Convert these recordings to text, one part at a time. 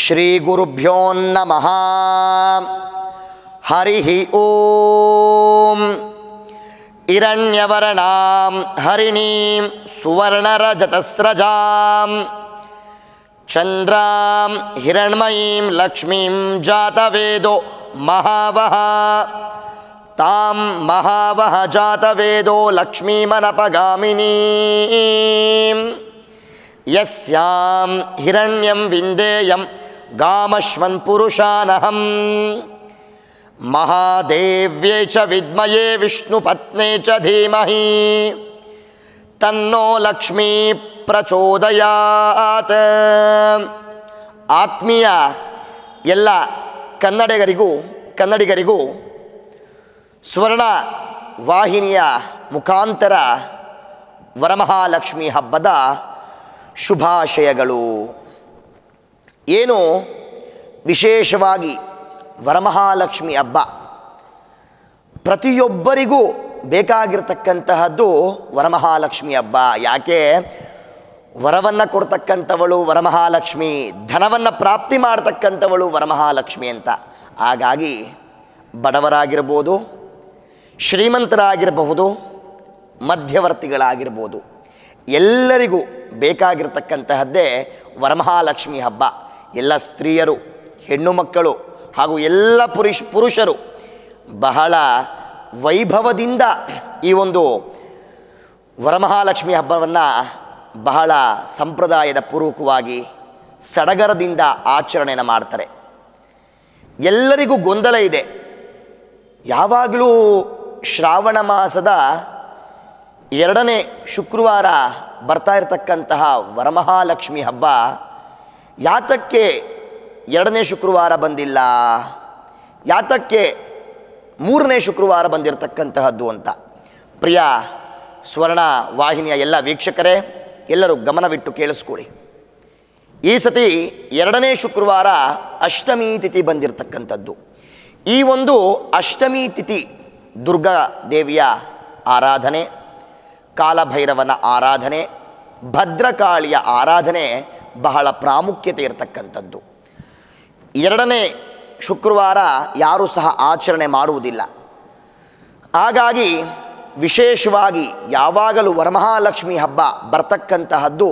श्रीगुरुभ्यो नमः हरिः ॐ हिरण्यवर्णां हरिणीं सुवर्णरजतस्रजां चन्द्रां हिरण्मयीं लक्ष्मीं जातवेदो महावः तां महावः जातवेदो लक्ष्मीमनपगामिनीम् यस्यां हिरण्यं विन्देयं ಗಾಮಶ್ವನ್ ಪುರುಷಾನಹಂ ಮಹಾದೇವ್ಯೇ ಚ ವಿದ್ಮಯೇ ವಿಷ್ಣು ಪತ್ನೇ ಚ ಧೀಮಹಿ. ತನ್ನೋ ಲಕ್ಷ್ಮೀ ಪ್ರಚೋದಯಾತ್. ಆತ್ಮೀಯ ಎಲ್ಲ ಕನ್ನಡಿಗರಿಗೂ ಕನ್ನಡಿಗರಿಗೂ ಸುವರ್ಣ ವಾಹಿನಿಯ ಮುಖಾಂತರ ವರಮಹಾಲಕ್ಷ್ಮಿ ಹಬ್ಬದ ಶುಭಾಶಯಗಳು. ಏನು? ವಿಶೇಷವಾಗಿ ವರಮಹಾಲಕ್ಷ್ಮಿ ಹಬ್ಬ. ಪ್ರತಿಯೊಬ್ಬರಿಗೂ ಬೇಕಾಗಿರ್ತಕ್ಕಂತಹದ್ದು ವರಮಹಾಲಕ್ಷ್ಮಿ ಹಬ್ಬ. ಯಾಕೆ? ವರವನ್ನು ಕೊಡ್ತಕ್ಕಂಥವಳು ವರಮಹಾಲಕ್ಷ್ಮಿ, ಧನವನ್ನು ಪ್ರಾಪ್ತಿ ಮಾಡ್ತಕ್ಕಂಥವಳು ವರಮಹಾಲಕ್ಷ್ಮಿ ಅಂತ. ಹಾಗಾಗಿ ಬಡವರಾಗಿರ್ಬೋದು, ಶ್ರೀಮಂತರಾಗಿರಬಹುದು, ಮಧ್ಯವರ್ತಿಗಳಾಗಿರ್ಬೋದು, ಎಲ್ಲರಿಗೂ ಬೇಕಾಗಿರ್ತಕ್ಕಂತಹದ್ದೇ ವರಮಹಾಲಕ್ಷ್ಮಿ ಹಬ್ಬ. ಎಲ್ಲ ಸ್ತ್ರೀಯರು, ಹೆಣ್ಣು ಮಕ್ಕಳು ಹಾಗೂ ಎಲ್ಲ ಪುರುಷ, ಪುರುಷರು ಬಹಳ ವೈಭವದಿಂದ ಈ ಒಂದು ವರಮಹಾಲಕ್ಷ್ಮಿ ಹಬ್ಬವನ್ನು ಬಹಳ ಸಂಪ್ರದಾಯದ ಪೂರ್ವಕವಾಗಿ ಸಡಗರದಿಂದ ಆಚರಣೆಯನ್ನು ಮಾಡ್ತಾರೆ. ಎಲ್ಲರಿಗೂ ಗೊಂದಲ ಇದೆ. ಯಾವಾಗಲೂ ಶ್ರಾವಣ ಮಾಸದ ಎರಡನೇ ಶುಕ್ರವಾರ ಬರ್ತಾ ಇರತಕ್ಕಂತಹ ವರಮಹಾಲಕ್ಷ್ಮಿ ಹಬ್ಬ ಯಾತಕ್ಕೆ ಎರಡನೇ ಶುಕ್ರವಾರ ಬಂದಿಲ್ಲ? ಯಾತಕ್ಕೆ ಮೂರನೇ ಶುಕ್ರವಾರ ಬಂದಿರತಕ್ಕಂತಹದ್ದು ಅಂತ? ಪ್ರಿಯ ಸ್ವರ್ಣ ವಾಹಿನಿಯ ಎಲ್ಲ ವೀಕ್ಷಕರೇ, ಎಲ್ಲರೂ ಗಮನವಿಟ್ಟು ಕೇಳಿಸ್ಕೊಳ್ಳಿ. ಈ ಸತಿ ಎರಡನೇ ಶುಕ್ರವಾರ ಅಷ್ಟಮಿ ತಿಥಿ ಬಂದಿರತಕ್ಕಂಥದ್ದು. ಈ ಒಂದು ಅಷ್ಟಮಿ ತಿಥಿ ದುರ್ಗಾ ದೇವಿಯ ಆರಾಧನೆ, ಕಾಲಭೈರವನ ಆರಾಧನೆ, ಭದ್ರಕಾಳಿಯ ಆರಾಧನೆ ಬಹಳ ಪ್ರಾಮುಖ್ಯತೆ ಇರತಕ್ಕಂಥದ್ದು. ಎರಡನೇ ಶುಕ್ರವಾರ ಯಾರೂ ಸಹ ಆಚರಣೆ ಮಾಡುವುದಿಲ್ಲ. ಹಾಗಾಗಿ ವಿಶೇಷವಾಗಿ ಯಾವಾಗಲೂ ವರಮಹಾಲಕ್ಷ್ಮಿ ಹಬ್ಬ ಬರ್ತಕ್ಕಂತಹದ್ದು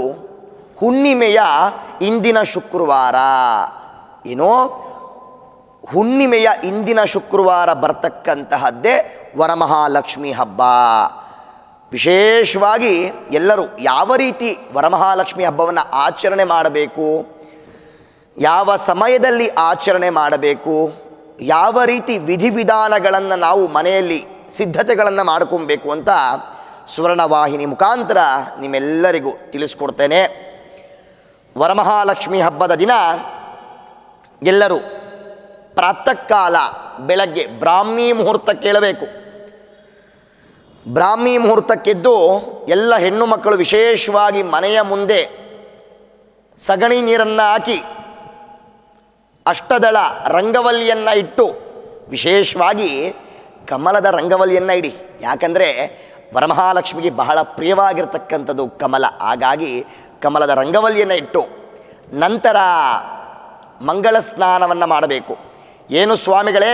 ಹುಣ್ಣಿಮೆಯ ಇಂದಿನ ಶುಕ್ರವಾರ. ಏನೋ ಹುಣ್ಣಿಮೆಯ ಇಂದಿನ ಶುಕ್ರವಾರ ಬರ್ತಕ್ಕಂತಹದ್ದೇ ವರಮಹಾಲಕ್ಷ್ಮಿ ಹಬ್ಬ. ವಿಶೇಷವಾಗಿ ಎಲ್ಲರೂ ಯಾವ ರೀತಿ ವರಮಹಾಲಕ್ಷ್ಮಿ ಹಬ್ಬವನ್ನು ಆಚರಣೆ ಮಾಡಬೇಕು, ಯಾವ ಸಮಯದಲ್ಲಿ ಆಚರಣೆ ಮಾಡಬೇಕು, ಯಾವ ರೀತಿ ವಿಧಿವಿಧಾನಗಳನ್ನು ನಾವು ಮನೆಯಲ್ಲಿ ಸಿದ್ಧತೆಗಳನ್ನು ಮಾಡ್ಕೊಬೇಕು ಅಂತ ಸುವರ್ಣವಾಹಿನಿ ಮುಖಾಂತರ ನಿಮ್ಮೆಲ್ಲರಿಗೂ ತಿಳಿಸ್ಕೊಡ್ತೇನೆ. ವರಮಹಾಲಕ್ಷ್ಮಿ ಹಬ್ಬದ ದಿನ ಎಲ್ಲರೂ ಪ್ರಾತಃ ಕಾಲ ಬೆಳಗ್ಗೆ ಬ್ರಾಹ್ಮಿ ಮುಹೂರ್ತ ಕೇಳಬೇಕು. ಬ್ರಾಹ್ಮಿ ಮುಹೂರ್ತಕ್ಕೆದ್ದು ಎಲ್ಲ ಹೆಣ್ಣು ಮಕ್ಕಳು ವಿಶೇಷವಾಗಿ ಮನೆಯ ಮುಂದೆ ಸಗಣಿ ನೀರನ್ನು ಹಾಕಿ, ಅಷ್ಟದಳ ರಂಗವಲ್ಲಿಯನ್ನು ಇಟ್ಟು, ವಿಶೇಷವಾಗಿ ಕಮಲದ ರಂಗವಲ್ಲಿಯನ್ನು ಇಡಿ. ಯಾಕಂದರೆ ವರಮಹಾಲಕ್ಷ್ಮಿಗೆ ಬಹಳ ಪ್ರಿಯವಾಗಿರ್ತಕ್ಕಂಥದ್ದು ಕಮಲ. ಹಾಗಾಗಿ ಕಮಲದ ರಂಗವಲ್ಲಿಯನ್ನು ಇಟ್ಟು, ನಂತರ ಮಂಗಳ ಸ್ನಾನವನ್ನು ಮಾಡಬೇಕು. ಏನು ಸ್ವಾಮಿಗಳೇ,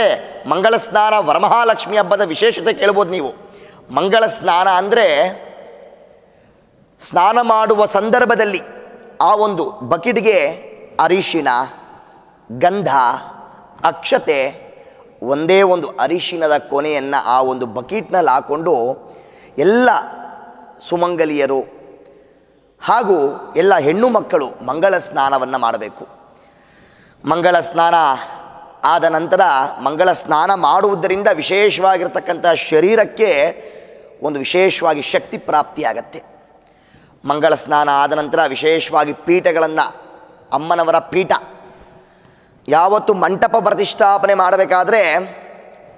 ಮಂಗಳ ಸ್ನಾನ ವರಮಹಾಲಕ್ಷ್ಮಿ ಹಬ್ಬದ ವಿಶೇಷತೆ ಕೇಳ್ಬೋದು ನೀವು. ಮಂಗಳ ಸ್ನಾನ ಅಂದರೆ ಸ್ನಾನ ಮಾಡುವ ಸಂದರ್ಭದಲ್ಲಿ ಆ ಒಂದು ಬಕೆಟ್ಗೆ ಅರಿಶಿನ, ಗಂಧ, ಅಕ್ಷತೆ ಒಂದೇ ಒಂದು ಅರಿಶಿನದ ಕೊನೆಯನ್ನು ಆ ಒಂದು ಬಕೀಟ್ನಲ್ಲಿ ಹಾಕ್ಕೊಂಡು ಎಲ್ಲ ಸುಮಂಗಲಿಯರು ಹಾಗೂ ಎಲ್ಲ ಹೆಣ್ಣು ಮಕ್ಕಳು ಮಂಗಳ ಸ್ನಾನವನ್ನು ಮಾಡಬೇಕು. ಮಂಗಳ ಸ್ನಾನ ಆದ ನಂತರ ಮಂಗಳ ಸ್ನಾನ ಮಾಡುವುದರಿಂದ ವಿಶೇಷವಾಗಿರ್ತಕ್ಕಂಥ ಶರೀರಕ್ಕೆ ಒಂದು ವಿಶೇಷವಾಗಿ ಶಕ್ತಿ ಪ್ರಾಪ್ತಿಯಾಗತ್ತೆ. ಮಂಗಳ ಸ್ನಾನ ಆದ ನಂತರ ವಿಶೇಷವಾಗಿ ಪೀಠಗಳನ್ನು ಅಮ್ಮನವರ ಪೀಠ. ಯಾವತ್ತು ಮಂಟಪ ಪ್ರತಿಷ್ಠಾಪನೆ ಮಾಡಬೇಕಾದ್ರೆ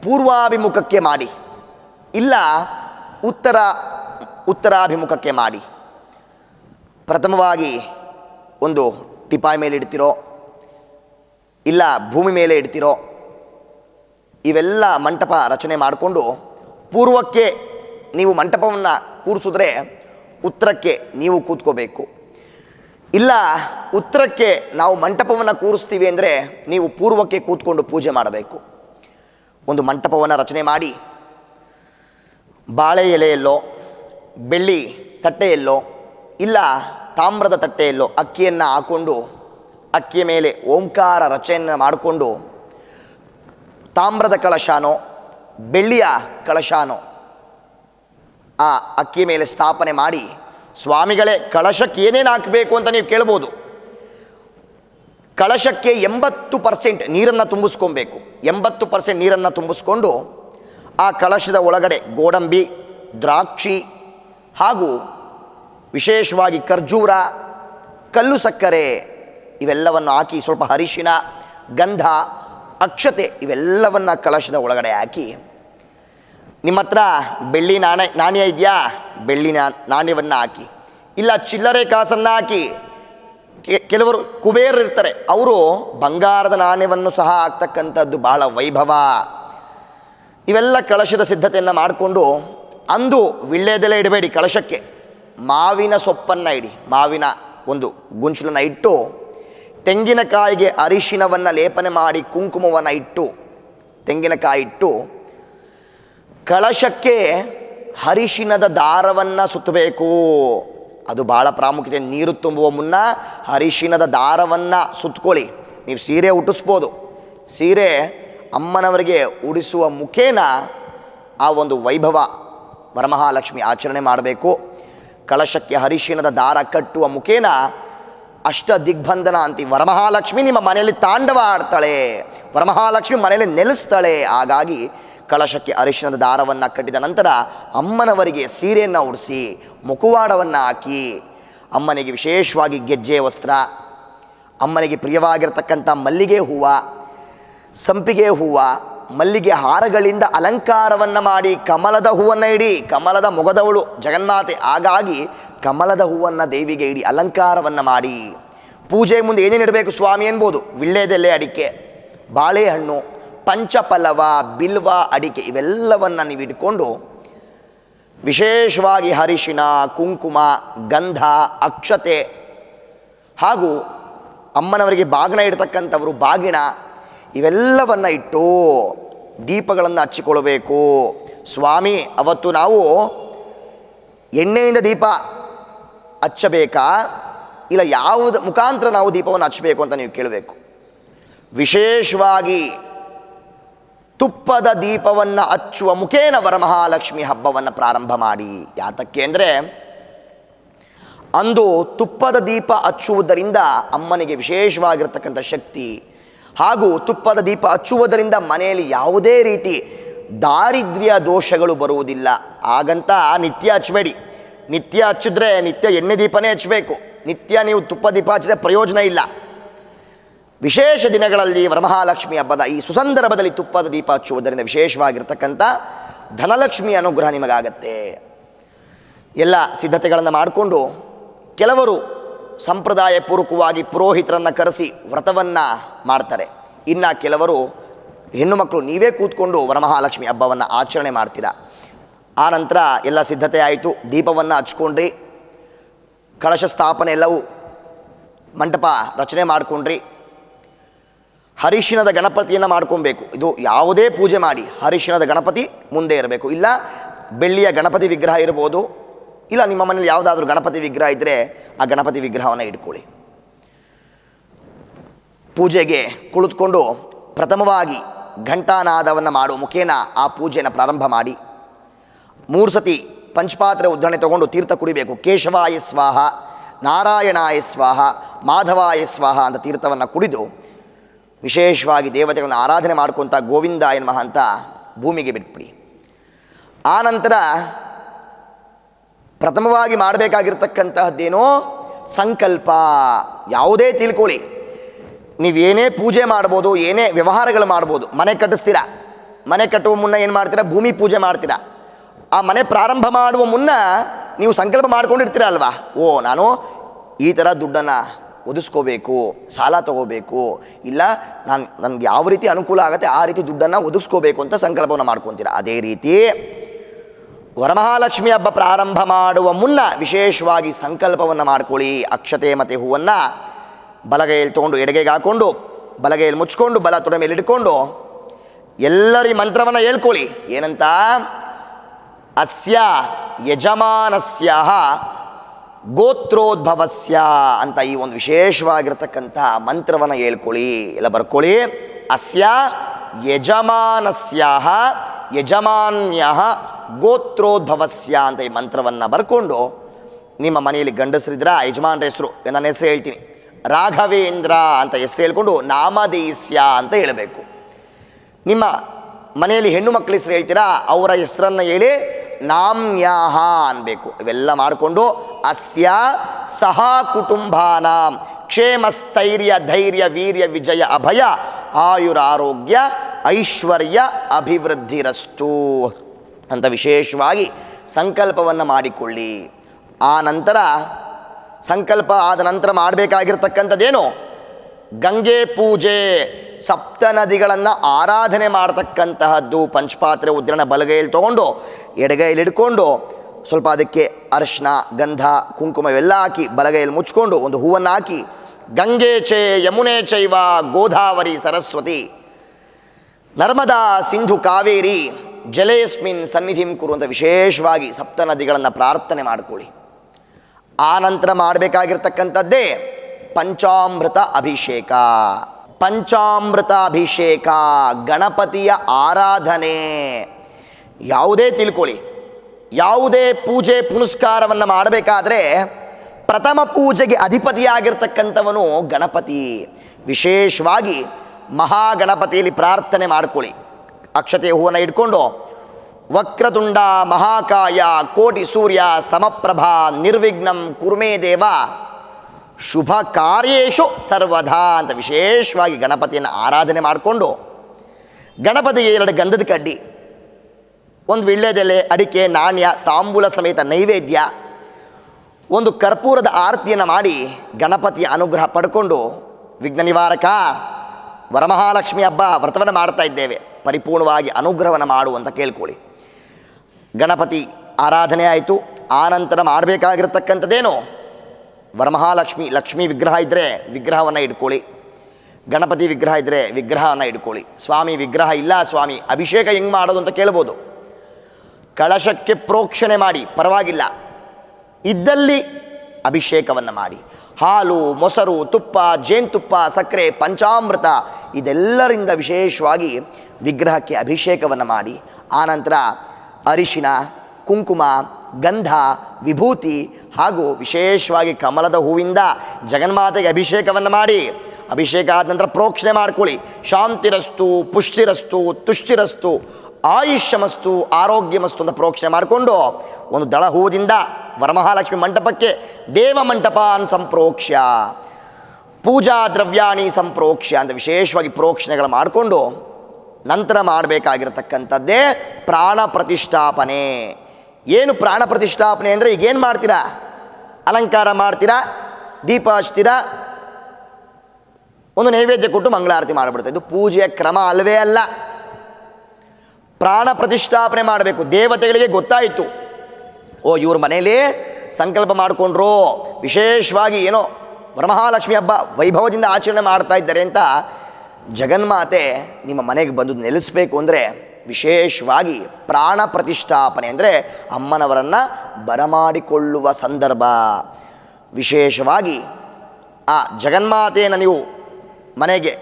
ಪೂರ್ವಾಭಿಮುಖಕ್ಕೆ ಮಾಡಿ. ಇಲ್ಲ ಉತ್ತರ, ಉತ್ತರಾಭಿಮುಖಕ್ಕೆ ಮಾಡಿ. ಪ್ರಥಮವಾಗಿ ಒಂದು ಟಿಪಾಯ್ ಮೇಲೆ ಇಡ್ತಿರೋ, ಇಲ್ಲ ಭೂಮಿ ಮೇಲೆ ಇಡ್ತಿರೋ, ಇವೆಲ್ಲ ಮಂಟಪ ರಚನೆ ಮಾಡಿಕೊಂಡು ಪೂರ್ವಕ್ಕೆ ನೀವು ಮಂಟಪವನ್ನು ಕೂರಿಸಿದ್ರೆ ಉತ್ತರಕ್ಕೆ ನೀವು ಕೂತ್ಕೋಬೇಕು. ಇಲ್ಲ, ಉತ್ತರಕ್ಕೆ ನಾವು ಮಂಟಪವನ್ನು ಕೂರಿಸ್ತೀವಿ ಅಂದರೆ ನೀವು ಪೂರ್ವಕ್ಕೆ ಕೂತ್ಕೊಂಡು ಪೂಜೆ ಮಾಡಬೇಕು. ಒಂದು ಮಂಟಪವನ್ನು ರಚನೆ ಮಾಡಿ, ಬಾಳೆ ಎಲೆಯಲ್ಲೋ, ಬೆಳ್ಳಿ ತಟ್ಟೆಯಲ್ಲೋ, ಇಲ್ಲ ತಾಮ್ರದ ತಟ್ಟೆಯಲ್ಲೋ ಅಕ್ಕಿಯನ್ನು ಹಾಕ್ಕೊಂಡು ಅಕ್ಕಿಯ ಮೇಲೆ ಓಂಕಾರ ರಚನೆಯನ್ನು ಮಾಡಿಕೊಂಡು, ತಾಮ್ರದ ಕಳಶಾನೋ, ಬೆಳ್ಳಿಯ ಕಳಶನೋ ಆ ಅಕ್ಕಿ ಮೇಲೆ ಸ್ಥಾಪನೆ ಮಾಡಿ, ಸ್ವಾಮಿಗಳೇ, ಕಳಶಕ್ಕೆ ಏನೇನು ಹಾಕಬೇಕು ಅಂತ ನೀವು ಕೇಳ್ಬೋದು. ಕಳಶಕ್ಕೆ ಎಂಬತ್ತು ಪರ್ಸೆಂಟ್ ನೀರನ್ನು ತುಂಬಿಸ್ಕೊಬೇಕು. ಎಂಬತ್ತು ಪರ್ಸೆಂಟ್ ನೀರನ್ನು ತುಂಬಿಸ್ಕೊಂಡು, ಆ ಕಳಶದ ಒಳಗಡೆ ಗೋಡಂಬಿ, ದ್ರಾಕ್ಷಿ ಹಾಗೂ ವಿಶೇಷವಾಗಿ ಖರ್ಜೂರ, ಕಲ್ಲು ಸಕ್ಕರೆ ಇವೆಲ್ಲವನ್ನು ಹಾಕಿ ಸ್ವಲ್ಪ ಅರಿಶಿನ, ಗಂಧ, ಅಕ್ಷತೆ ಇವೆಲ್ಲವನ್ನು ಕಳಶದ ಒಳಗಡೆ ಹಾಕಿ ನಿಮ್ಮ ಹತ್ರ ಬೆಳ್ಳಿ ನಾಣ್ಯ ನಾಣ್ಯ ಇದೆಯಾ? ಬೆಳ್ಳಿ ನಾಣ್ಯವನ್ನು ಹಾಕಿ. ಇಲ್ಲ, ಚಿಲ್ಲರೆ ಕಾಸನ್ನು ಹಾಕಿ. ಕೆಲವರು ಕುಬೇರರು ಇರ್ತಾರೆ. ಅವರು ಬಂಗಾರದ ನಾಣ್ಯವನ್ನು ಸಹ ಹಾಕ್ತಕ್ಕಂಥದ್ದು ಬಹಳ ವೈಭವ. ಇವೆಲ್ಲ ಕಳಶದ ಸಿದ್ಧತೆಯನ್ನು ಮಾಡಿಕೊಂಡು ಅಂದು ವಿಳ್ಳೆದೆಲೆ ಇಡಬೇಡಿ ಕಳಶಕ್ಕೆ. ಮಾವಿನ ಸೊಪ್ಪನ್ನು ಇಡಿ. ಮಾವಿನ ಒಂದು ಗುಂಚಲನ್ನು ಇಟ್ಟು, ತೆಂಗಿನಕಾಯಿಗೆ ಅರಿಶಿನವನ್ನು ಲೇಪನೆ ಮಾಡಿ, ಕುಂಕುಮವನ್ನು ಇಟ್ಟು, ತೆಂಗಿನಕಾಯಿ ಇಟ್ಟು ಕಳಶಕ್ಕೆ ಹರಿಶಿನದ ದಾರವನ್ನು ಸುತ್ತಬೇಕು. ಅದು ಭಾಳ ಪ್ರಾಮುಖ್ಯತೆ ನೀರು ತುಂಬುವ ಮುನ್ನ ಹರಿಶಿನದ ದಾರವನ್ನು ಸುತ್ತಕೊಳ್ಳಿ ನೀವು ಸೀರೆ ಉಟ್ಟಿಸ್ಬೋದು. ಸೀರೆ ಅಮ್ಮನವರಿಗೆ ಉಡಿಸುವ ಮುಖೇನ ಆ ಒಂದು ವೈಭವ ವರಮಹಾಲಕ್ಷ್ಮಿ ಆಚರಣೆ ಮಾಡಬೇಕು. ಕಳಶಕ್ಕೆ ಹರಿಶಿನದ ದಾರ ಕಟ್ಟುವ ಮುಖೇನ ಅಷ್ಟ ದಿಗ್ಬಂಧನ ಅಂತೀವಿ ವರಮಹಾಲಕ್ಷ್ಮಿ ನಿಮ್ಮ ಮನೆಯಲ್ಲಿ ತಾಂಡವ ಆಡ್ತಾಳೆ. ವರಮಹಾಲಕ್ಷ್ಮಿ ಮನೆಯಲ್ಲಿ ನೆಲೆಸ್ತಾಳೆ. ಹಾಗಾಗಿ ಕಳಶಕ್ಕೆ ಅರಿಶಿನದ ದಾರವನ್ನು ಕಟ್ಟಿದ ನಂತರ ಅಮ್ಮನವರಿಗೆ ಸೀರೆಯನ್ನು ಉಡಿಸಿ, ಮುಖವಾಡವನ್ನು ಹಾಕಿ, ಅಮ್ಮನಿಗೆ ವಿಶೇಷವಾಗಿ ಗೆಜ್ಜೆ ವಸ್ತ್ರ, ಅಮ್ಮನಿಗೆ ಪ್ರಿಯವಾಗಿರ್ತಕ್ಕಂಥ ಮಲ್ಲಿಗೆ ಹೂವು, ಸಂಪಿಗೆ ಹೂವು, ಮಲ್ಲಿಗೆ ಹಾರಗಳಿಂದ ಅಲಂಕಾರವನ್ನು ಮಾಡಿ ಕಮಲದ ಹೂವನ್ನು ಇಡಿ, ಕಮಲದ ಮೊಗದವಳು ಜಗನ್ಮಾತೆ ಹಾಗಾಗಿ ಕಮಲದ ಹೂವನ್ನು ದೇವಿಗೆ ಇಡಿ ಅಲಂಕಾರವನ್ನು ಮಾಡಿ. ಪೂಜೆ ಮುಂದೆ ಏನೇನು ಇಡಬೇಕು ಸ್ವಾಮಿ ಅನ್ಬೋದು ವಿಳ್ಳೆದೆಲೆ ಅಡಿಕೆ, ಬಾಳೆಹಣ್ಣು ಪಂಚಪಲ್ಲವ ಬಿಲ್ವ, ಅಡಿಕೆ ಇವೆಲ್ಲವನ್ನು ನೀವು ಇಟ್ಕೊಂಡು ವಿಶೇಷವಾಗಿ ಹರಿಶಿನ ಕುಂಕುಮ, ಗಂಧ, ಅಕ್ಷತೆ ಹಾಗೂ ಅಮ್ಮನವರಿಗೆ ಬಾಗಿನ ಇಡ್ತಕ್ಕಂಥವರು, ಬಾಗಿಣ ಇವೆಲ್ಲವನ್ನು ಇಟ್ಟು ದೀಪಗಳನ್ನು ಹಚ್ಚಿಕೊಳ್ಳಬೇಕು. ಸ್ವಾಮಿ, ಅವತ್ತು ನಾವು ಎಣ್ಣೆಯಿಂದ ದೀಪ ಹಚ್ಚಬೇಕಾ? ಇಲ್ಲ, ಯಾವುದು ಮುಖಾಂತರ ನಾವು ದೀಪವನ್ನು ಹಚ್ಚಬೇಕು ಅಂತ ನೀವು ಕೇಳಬೇಕು. ವಿಶೇಷವಾಗಿ ತುಪ್ಪದ ದೀಪವನ್ನು ಹಚ್ಚುವ ಮುಖೇನ ವರಮಹಾಲಕ್ಷ್ಮಿ ಹಬ್ಬವನ್ನು ಪ್ರಾರಂಭ ಮಾಡಿ. ಯಾತಕ್ಕೆ ಅಂದರೆ, ಅಂದು ತುಪ್ಪದ ದೀಪ ಹಚ್ಚುವುದರಿಂದ ಅಮ್ಮನಿಗೆ ವಿಶೇಷವಾಗಿರ್ತಕ್ಕಂಥ ಶಕ್ತಿ ಹಾಗೂ ತುಪ್ಪದ ದೀಪ ಹಚ್ಚುವುದರಿಂದ ಮನೆಯಲ್ಲಿ ಯಾವುದೇ ರೀತಿ ದಾರಿದ್ರ್ಯ ದೋಷಗಳು ಬರುವುದಿಲ್ಲ. ಹಾಗಂತ ನಿತ್ಯ ಹಚ್ಚಬೇಡಿ. ನಿತ್ಯ ಹಚ್ಚಿದ್ರೆ ನಿತ್ಯ ಎಣ್ಣೆ ದೀಪನೇ ಹಚ್ಚಬೇಕು. ನಿತ್ಯ ನೀವು ತುಪ್ಪ ದೀಪ ಹಚ್ಚಿದ್ರೆ ಪ್ರಯೋಜನ ಇಲ್ಲ. ವಿಶೇಷ ದಿನಗಳಲ್ಲಿ ವರಮಹಾಲಕ್ಷ್ಮಿ ಹಬ್ಬದ ಈ ಸುಸಂದರ್ಭದಲ್ಲಿ ತುಪ್ಪದ ದೀಪ ಹಚ್ಚುವುದರಿಂದ ವಿಶೇಷವಾಗಿರ್ತಕ್ಕಂಥ ಧನಲಕ್ಷ್ಮಿ ಅನುಗ್ರಹ ನಿಮಗಾಗತ್ತೆ. ಎಲ್ಲ ಸಿದ್ಧತೆಗಳನ್ನು ಮಾಡಿಕೊಂಡು ಕೆಲವರು ಸಂಪ್ರದಾಯ ಪೂರ್ವಕವಾಗಿ ಪುರೋಹಿತರನ್ನು ಕರೆಸಿ ವ್ರತವನ್ನು ಮಾಡ್ತಾರೆ. ಇನ್ನು ಕೆಲವರು ಹೆಣ್ಣು ಮಕ್ಕಳು ನೀವೇ ಕೂತ್ಕೊಂಡು ವರಮಹಾಲಕ್ಷ್ಮಿ ಹಬ್ಬವನ್ನು ಆಚರಣೆ ಮಾಡ್ತೀರಾ. ಆ ನಂತರ ಎಲ್ಲ ಸಿದ್ಧತೆ ಆಯಿತು, ದೀಪವನ್ನು ಹಚ್ಕೊಂಡ್ರಿ. ಕಳಶ ಸ್ಥಾಪನೆ ಎಲ್ಲವೂ ಮಂಟಪ ರಚನೆ ಮಾಡಿಕೊಂಡ್ರಿ. ಹರಿಶಿಣದ ಗಣಪತಿಯನ್ನು ಮಾಡ್ಕೊಬೇಕು. ಇದು ಯಾವುದೇ ಪೂಜೆ ಮಾಡಿ ಹರಿಶಿಣದ ಗಣಪತಿ ಮುಂದೆ ಇರಬೇಕು. ಇಲ್ಲ ಬೆಳ್ಳಿಯ ಗಣಪತಿ ವಿಗ್ರಹ ಇರ್ಬೋದು, ಇಲ್ಲ ನಿಮ್ಮ ಮನೇಲಿ ಯಾವುದಾದ್ರೂ ಗಣಪತಿ ವಿಗ್ರಹ ಇದ್ದರೆ ಆ ಗಣಪತಿ ವಿಗ್ರಹವನ್ನು ಇಟ್ಕೊಳ್ಳಿ. ಪೂಜೆಗೆ ಕುಳಿತುಕೊಂಡು ಪ್ರಥಮವಾಗಿ ಘಂಟಾನಾದವನ್ನು ಮಾಡುವ ಮುಖೇನ ಆ ಪೂಜೆಯನ್ನು ಪ್ರಾರಂಭ ಮಾಡಿ. ಮೂರು ಸತಿ ಪಂಚಪಾತ್ರೆ ಉದ್ಧರಣೆ ತಗೊಂಡು ತೀರ್ಥ ಕುಡಿಬೇಕು. ಕೇಶವಾಯ ಸ್ವಾಹ, ನಾರಾಯಣಾಯ ಸ್ವಾಹ, ಮಾಧವಾಯ ಸ್ವಾಹ ಅಂತ ತೀರ್ಥವನ್ನು ಕುಡಿದು ವಿಶೇಷವಾಗಿ ದೇವತೆಗಳನ್ನು ಆರಾಧನೆ ಮಾಡ್ಕೊತ ಗೋವಿಂದ ನಮಃ ಅಂತ ಭೂಮಿಗೆ ಬಿಟ್ಬಿಡಿ. ಆ ನಂತರ ಪ್ರಥಮವಾಗಿ ಮಾಡಬೇಕಾಗಿರ್ತಕ್ಕಂತಹದ್ದೇನೋ ಸಂಕಲ್ಪ. ಯಾವುದೇ ತಿಳ್ಕೊಳ್ಳಿ. ನೀವೇನೇ ಪೂಜೆ ಮಾಡ್ಬೋದು, ಏನೇ ವ್ಯವಹಾರಗಳು ಮಾಡ್ಬೋದು, ಮನೆ ಕಟ್ಟಿಸ್ತೀರಾ. ಮನೆ ಕಟ್ಟುವ ಮುನ್ನ ಏನು ಮಾಡ್ತೀರಾ? ಭೂಮಿ ಪೂಜೆ ಮಾಡ್ತೀರಾ. ಆ ಮನೆ ಪ್ರಾರಂಭ ಮಾಡುವ ಮುನ್ನ ನೀವು ಸಂಕಲ್ಪ ಮಾಡ್ಕೊಂಡಿರ್ತೀರ ಅಲ್ವಾ? ಓ, ನಾನು ಈ ಥರ ದುಡ್ಡನ್ನು ಒದಿಸ್ಕೋಬೇಕು, ಸಾಲ ತಗೋಬೇಕು, ಇಲ್ಲ ನಾನು, ನನಗೆ ಯಾವ ರೀತಿ ಅನುಕೂಲ ಆಗುತ್ತೆ ಆ ರೀತಿ ದುಡ್ಡನ್ನು ಒದಗಿಸ್ಕೋಬೇಕು ಅಂತ ಸಂಕಲ್ಪವನ್ನು ಮಾಡ್ಕೊತೀರ. ಅದೇ ರೀತಿ ವರಮಹಾಲಕ್ಷ್ಮಿ ಹಬ್ಬ ಪ್ರಾರಂಭ ಮಾಡುವ ಮುನ್ನ ವಿಶೇಷವಾಗಿ ಸಂಕಲ್ಪವನ್ನು ಮಾಡ್ಕೊಳ್ಳಿ. ಅಕ್ಷತೆ ಮತ್ತು ಹೂವನ್ನು ಬಲಗೈಯಲ್ಲಿ ತೊಗೊಂಡು ಎಡಗೈಗೆ ಹಾಕ್ಕೊಂಡು ಬಲಗೈಯಲ್ಲಿ ಮುಚ್ಕೊಂಡು, ಬಲ ತೊಡೆ ಮೇಲೆ ಇಟ್ಕೊಂಡು ಎಲ್ಲರಿ ಮಂತ್ರವನ್ನು ಹೇಳ್ಕೊಳ್ಳಿ. ಏನಂತ? ಅಸ್ಯ ಯಜಮಾನಸ್ಯ ಗೋತ್ರೋದ್ಭವಸ್ಯ ಅಂತ ಈ ಒಂದು ವಿಶೇಷವಾಗಿರ್ತಕ್ಕಂಥ ಮಂತ್ರವನ್ನು ಹೇಳ್ಕೊಳ್ಳಿ. ಎಲ್ಲ ಬರ್ಕೊಳ್ಳಿ. ಅಸ್ಯ ಯಜಮಾನಸ್ಯ ಯಜಮಾನ್ಯ ಗೋತ್ರೋದ್ಭವಸ್ಯ ಅಂತ ಈ ಮಂತ್ರವನ್ನು ಬರ್ಕೊಂಡು ನಿಮ್ಮ ಮನೆಯಲ್ಲಿ ಗಂಡಸರಿದ್ರ ಯಜಮಾನರ ಹೆಸರು, ನನ್ನ ಹೆಸರು ಹೇಳ್ತೀನಿ. ರಾಘವೇಂದ್ರ ಅಂತ ಹೆಸರು ಹೇಳ್ಕೊಂಡು ನಾಮದೇಸ್ಯ ಅಂತ ಹೇಳಬೇಕು. ನಿಮ್ಮ ಮನೆಯಲ್ಲಿ ಹೆಣ್ಣು ಮಕ್ಕಳ ಹೆಸರು ಹೇಳ್ತೀರಾ, ಅವರ ಹೆಸರನ್ನು ಹೇಳಿ ನಾಮ್ಯಾಹ ಅನ್ಬೇಕು. ಇವೆಲ್ಲ ಮಾಡಿಕೊಂಡು ಅಸ್ಯ ಸಹ ಕುಟುಂಬಾನಾಂ. ಕ್ಷೇಮ ಸ್ಥೈರ್ಯ ಧೈರ್ಯ, ವೀರ್ಯ, ವಿಜಯ, ಅಭಯ, ಆಯುರಾರೋಗ್ಯ, ಐಶ್ವರ್ಯ, ಅಭಿವೃದ್ಧಿರಸ್ತು ಅಂತ ವಿಶೇಷವಾಗಿ ಸಂಕಲ್ಪವನ್ನು ಮಾಡಿಕೊಳ್ಳಿ. ಆ ನಂತರ ಸಂಕಲ್ಪ ಆದ ನಂತರ ಮಾಡಬೇಕಾಗಿರ್ತಕ್ಕಂಥದ್ದೇನು? ಗಂಗೆ ಪೂಜೆ. ಸಪ್ತ ನದಿಗಳನ್ನು ಆರಾಧನೆ ಮಾಡತಕ್ಕಂತಹದ್ದು ಪಂಚಪಾತ್ರೆ ಉದ್ರಣ ಬಲಗೈಯಲ್ಲಿ ತಗೊಂಡು, ಎಡಗೈಯಲ್ಲಿ ಇಡ್ಕೊಂಡು ಸ್ವಲ್ಪ ಅದಕ್ಕೆ ಅರಿಶಿನ, ಗಂಧ, ಕುಂಕುಮ ಇವೆಲ್ಲ ಹಾಕಿ ಬಲಗೈಯಲ್ಲಿ ಮುಚ್ಕೊಂಡು ಒಂದು ಹೂವನ್ನು ಹಾಕಿ ಗಂಗೆ ಚೇ ಯಮುನೆ ಚೈವ ಗೋದಾವರಿ ಸರಸ್ವತಿ, ನರ್ಮದಾ ಸಿಂಧು ಕಾವೇರಿ, ಜಲೇಸ್ಮಿನ್ ಸನ್ನಿಧಿಂ ಕುರುವಂಥ ವಿಶೇಷವಾಗಿ ಸಪ್ತ ನದಿಗಳನ್ನು ಪ್ರಾರ್ಥನೆ ಮಾಡಿಕೊಳ್ಳಿ. ಆ ನಂತರ ಮಾಡಬೇಕಾಗಿರ್ತಕ್ಕಂಥದ್ದೇ ಪಂಚಾಮೃತ ಅಭಿಷೇಕ. ಪಂಚಾಮೃತ ಅಭಿಷೇಕ ಗಣಪತಿಯ ಆರಾಧನೆ. ಯಾವುದೇ ತಿಳ್ಕೊಳ್ಳಿ. ಯಾವುದೇ ಪೂಜೆ ಪುನಸ್ಕಾರವನ್ನು ಮಾಡಬೇಕಾದ್ರೆ ಪ್ರಥಮ ಪೂಜೆಗೆ ಅಧಿಪತಿಯಾಗಿರ್ತಕ್ಕಂಥವನು ಗಣಪತಿ. ವಿಶೇಷವಾಗಿ ಮಹಾಗಣಪತಿಯಲ್ಲಿ ಪ್ರಾರ್ಥನೆ ಮಾಡ್ಕೊಳ್ಳಿ. ಅಕ್ಷತೆ ಹೂವನ್ನು ಇಟ್ಕೊಂಡು ವಕ್ರತುಂಡ, ಮಹಾಕಾಯ, ಕೋಟಿ ಸೂರ್ಯ, ಸಮಪ್ರಭಾ, ನಿರ್ವಿಘ್ನಂ, ಕುರ್ಮೇ ದೇವ ಶುಭ ಕಾರ್ಯೇಶು ಸರ್ವಧಾ ಅಂತ ವಿಶೇಷವಾಗಿ ಗಣಪತಿಯನ್ನು ಆರಾಧನೆ ಮಾಡಿಕೊಂಡು ಗಣಪತಿಗೆ ಎರಡು ಗಂಧದ ಕಡ್ಡಿ, ಒಂದು ವಿಳ್ಳೆದೆಲೆ ಅಡಿಕೆ, ನಾಣ್ಯ, ತಾಂಬೂಲ ಸಮೇತ ನೈವೇದ್ಯ, ಒಂದು ಕರ್ಪೂರದ ಆರತಿಯನ್ನು ಮಾಡಿ ಗಣಪತಿಯ ಅನುಗ್ರಹ ಪಡ್ಕೊಂಡು ವಿಘ್ನ ನಿವಾರಕ ವರಮಹಾಲಕ್ಷ್ಮಿ ಹಬ್ಬ ವ್ರತವನ್ನು ಮಾಡ್ತಾ ಇದ್ದೇವೆ. ಪರಿಪೂರ್ಣವಾಗಿ ಅನುಗ್ರಹವನ್ನು ಮಾಡು ಅಂತ ಕೇಳ್ಕೊಳ್ಳಿ. ಗಣಪತಿ ಆರಾಧನೆ ಆಯಿತು. ಆನಂತರ ಮಾಡಬೇಕಾಗಿರ್ತಕ್ಕಂಥದ್ದೇನು? ವರಮಹಾಲಕ್ಷ್ಮಿ, ಲಕ್ಷ್ಮಿ ವಿಗ್ರಹ ಇದ್ದರೆ ವಿಗ್ರಹವನ್ನು ಇಟ್ಕೊಳ್ಳಿ ಗಣಪತಿ ವಿಗ್ರಹ ಇದ್ದರೆ ವಿಗ್ರಹವನ್ನು ಇಟ್ಕೊಳ್ಳಿ ಸ್ವಾಮಿ ವಿಗ್ರಹ ಇಲ್ಲ, ಸ್ವಾಮಿ ಅಭಿಷೇಕ ಹೆಂಗೆ ಮಾಡೋದು ಅಂತ ಕೇಳ್ಬೋದು. ಕಳಶಕ್ಕೆ ಪ್ರೋಕ್ಷಣೆ ಮಾಡಿ, ಪರವಾಗಿಲ್ಲ. ಇದ್ದಲ್ಲಿ ಅಭಿಷೇಕವನ್ನು ಮಾಡಿ. ಹಾಲು, ಮೊಸರು, ತುಪ್ಪ, ಜೇನುತುಪ್ಪ, ಸಕ್ಕರೆ, ಪಂಚಾಮೃತ ಇದೆಲ್ಲರಿಂದ ವಿಶೇಷವಾಗಿ ವಿಗ್ರಹಕ್ಕೆ ಅಭಿಷೇಕವನ್ನು ಮಾಡಿ. ಆನಂತರ ಅರಿಶಿನ ಕುಂಕುಮ, ಗಂಧ, ವಿಭೂತಿ ಹಾಗೂ ವಿಶೇಷವಾಗಿ ಕಮಲದ ಹೂವಿಂದ ಜಗನ್ಮಾತೆಗೆ ಅಭಿಷೇಕವನ್ನು ಮಾಡಿ. ಅಭಿಷೇಕ ಆದ ನಂತರ ಪ್ರೋಕ್ಷಣೆ ಮಾಡ್ಕೊಳ್ಳಿ. ಶಾಂತಿರಸ್ತು, ಪುಷ್ಟಿರಸ್ತು, ತುಷ್ಟಿರಸ್ತು, ಆಯುಷ್ಯಮಸ್ತು, ಆರೋಗ್ಯಮಸ್ತು ಅಂತ ಪ್ರೋಕ್ಷಣೆ ಮಾಡಿಕೊಂಡು ಒಂದು ದಳ ಹೂದಿಂದ ವರಮಹಾಲಕ್ಷ್ಮಿ ಮಂಟಪಕ್ಕೆ ದೇವ ಮಂಟಪಾನ್ ಸಂಪ್ರೋಕ್ಷ್ಯ, ಪೂಜಾ ದ್ರವ್ಯಾಣಿ ಸಂಪ್ರೋಕ್ಷ್ಯ ಅಂತ ವಿಶೇಷವಾಗಿ ಪ್ರೋಕ್ಷಣೆಗಳು ಮಾಡಿಕೊಂಡು ನಂತರ ಮಾಡಬೇಕಾಗಿರತಕ್ಕಂಥದ್ದೇ ಪ್ರಾಣ ಪ್ರತಿಷ್ಠಾಪನೆ. ಏನು ಪ್ರಾಣ ಪ್ರತಿಷ್ಠಾಪನೆ ಅಂದರೆ ಈಗೇನು ಮಾಡ್ತೀರಾ? ಅಲಂಕಾರ ಮಾಡ್ತೀರಾ? ದೀಪ ಹಚ್ತೀರಾ? ಒಂದು ನೈವೇದ್ಯ ಕೊಟ್ಟು ಮಂಗಳಾರತಿ ಮಾಡಿಬಿಡ್ತಾ ಇದು ಪೂಜೆಯ ಕ್ರಮ ಅಲ್ಲವೇ ಅಲ್ಲ. ಪ್ರಾಣ ಪ್ರತಿಷ್ಠಾಪನೆ ಮಾಡಬೇಕು. ದೇವತೆಗಳಿಗೆ ಗೊತ್ತಾಯಿತು. ಓ, ಇವ್ರ ಮನೆಯಲ್ಲಿ ಸಂಕಲ್ಪ ಮಾಡಿಕೊಂಡ್ರು. ವಿಶೇಷವಾಗಿ ಏನೋ ವರಮಹಾಲಕ್ಷ್ಮಿ ಹಬ್ಬ ವೈಭವದಿಂದ ಆಚರಣೆ ಮಾಡ್ತಾ ಇದ್ದಾರೆ ಅಂತ ಜಗನ್ಮಾತೆ ನಿಮ್ಮ ಮನೆಗೆ ಬಂದು ನೆಲೆಸಬೇಕು ಅಂದರೆ ವಿಶೇಷವಾಗಿ ಪ್ರಾಣ ಪ್ರತಿಷ್ಠಾಪನೆ ಅಂದರೆ ಅಮ್ಮನವರನ್ನು ಬರಮಾಡಿಕೊಳ್ಳುವ ಸಂದರ್ಭ. ವಿಶೇಷವಾಗಿ ಆ ಜಗನ್ಮಾತೆಯನ್ನು ನೀವು ಮನೆಗೆ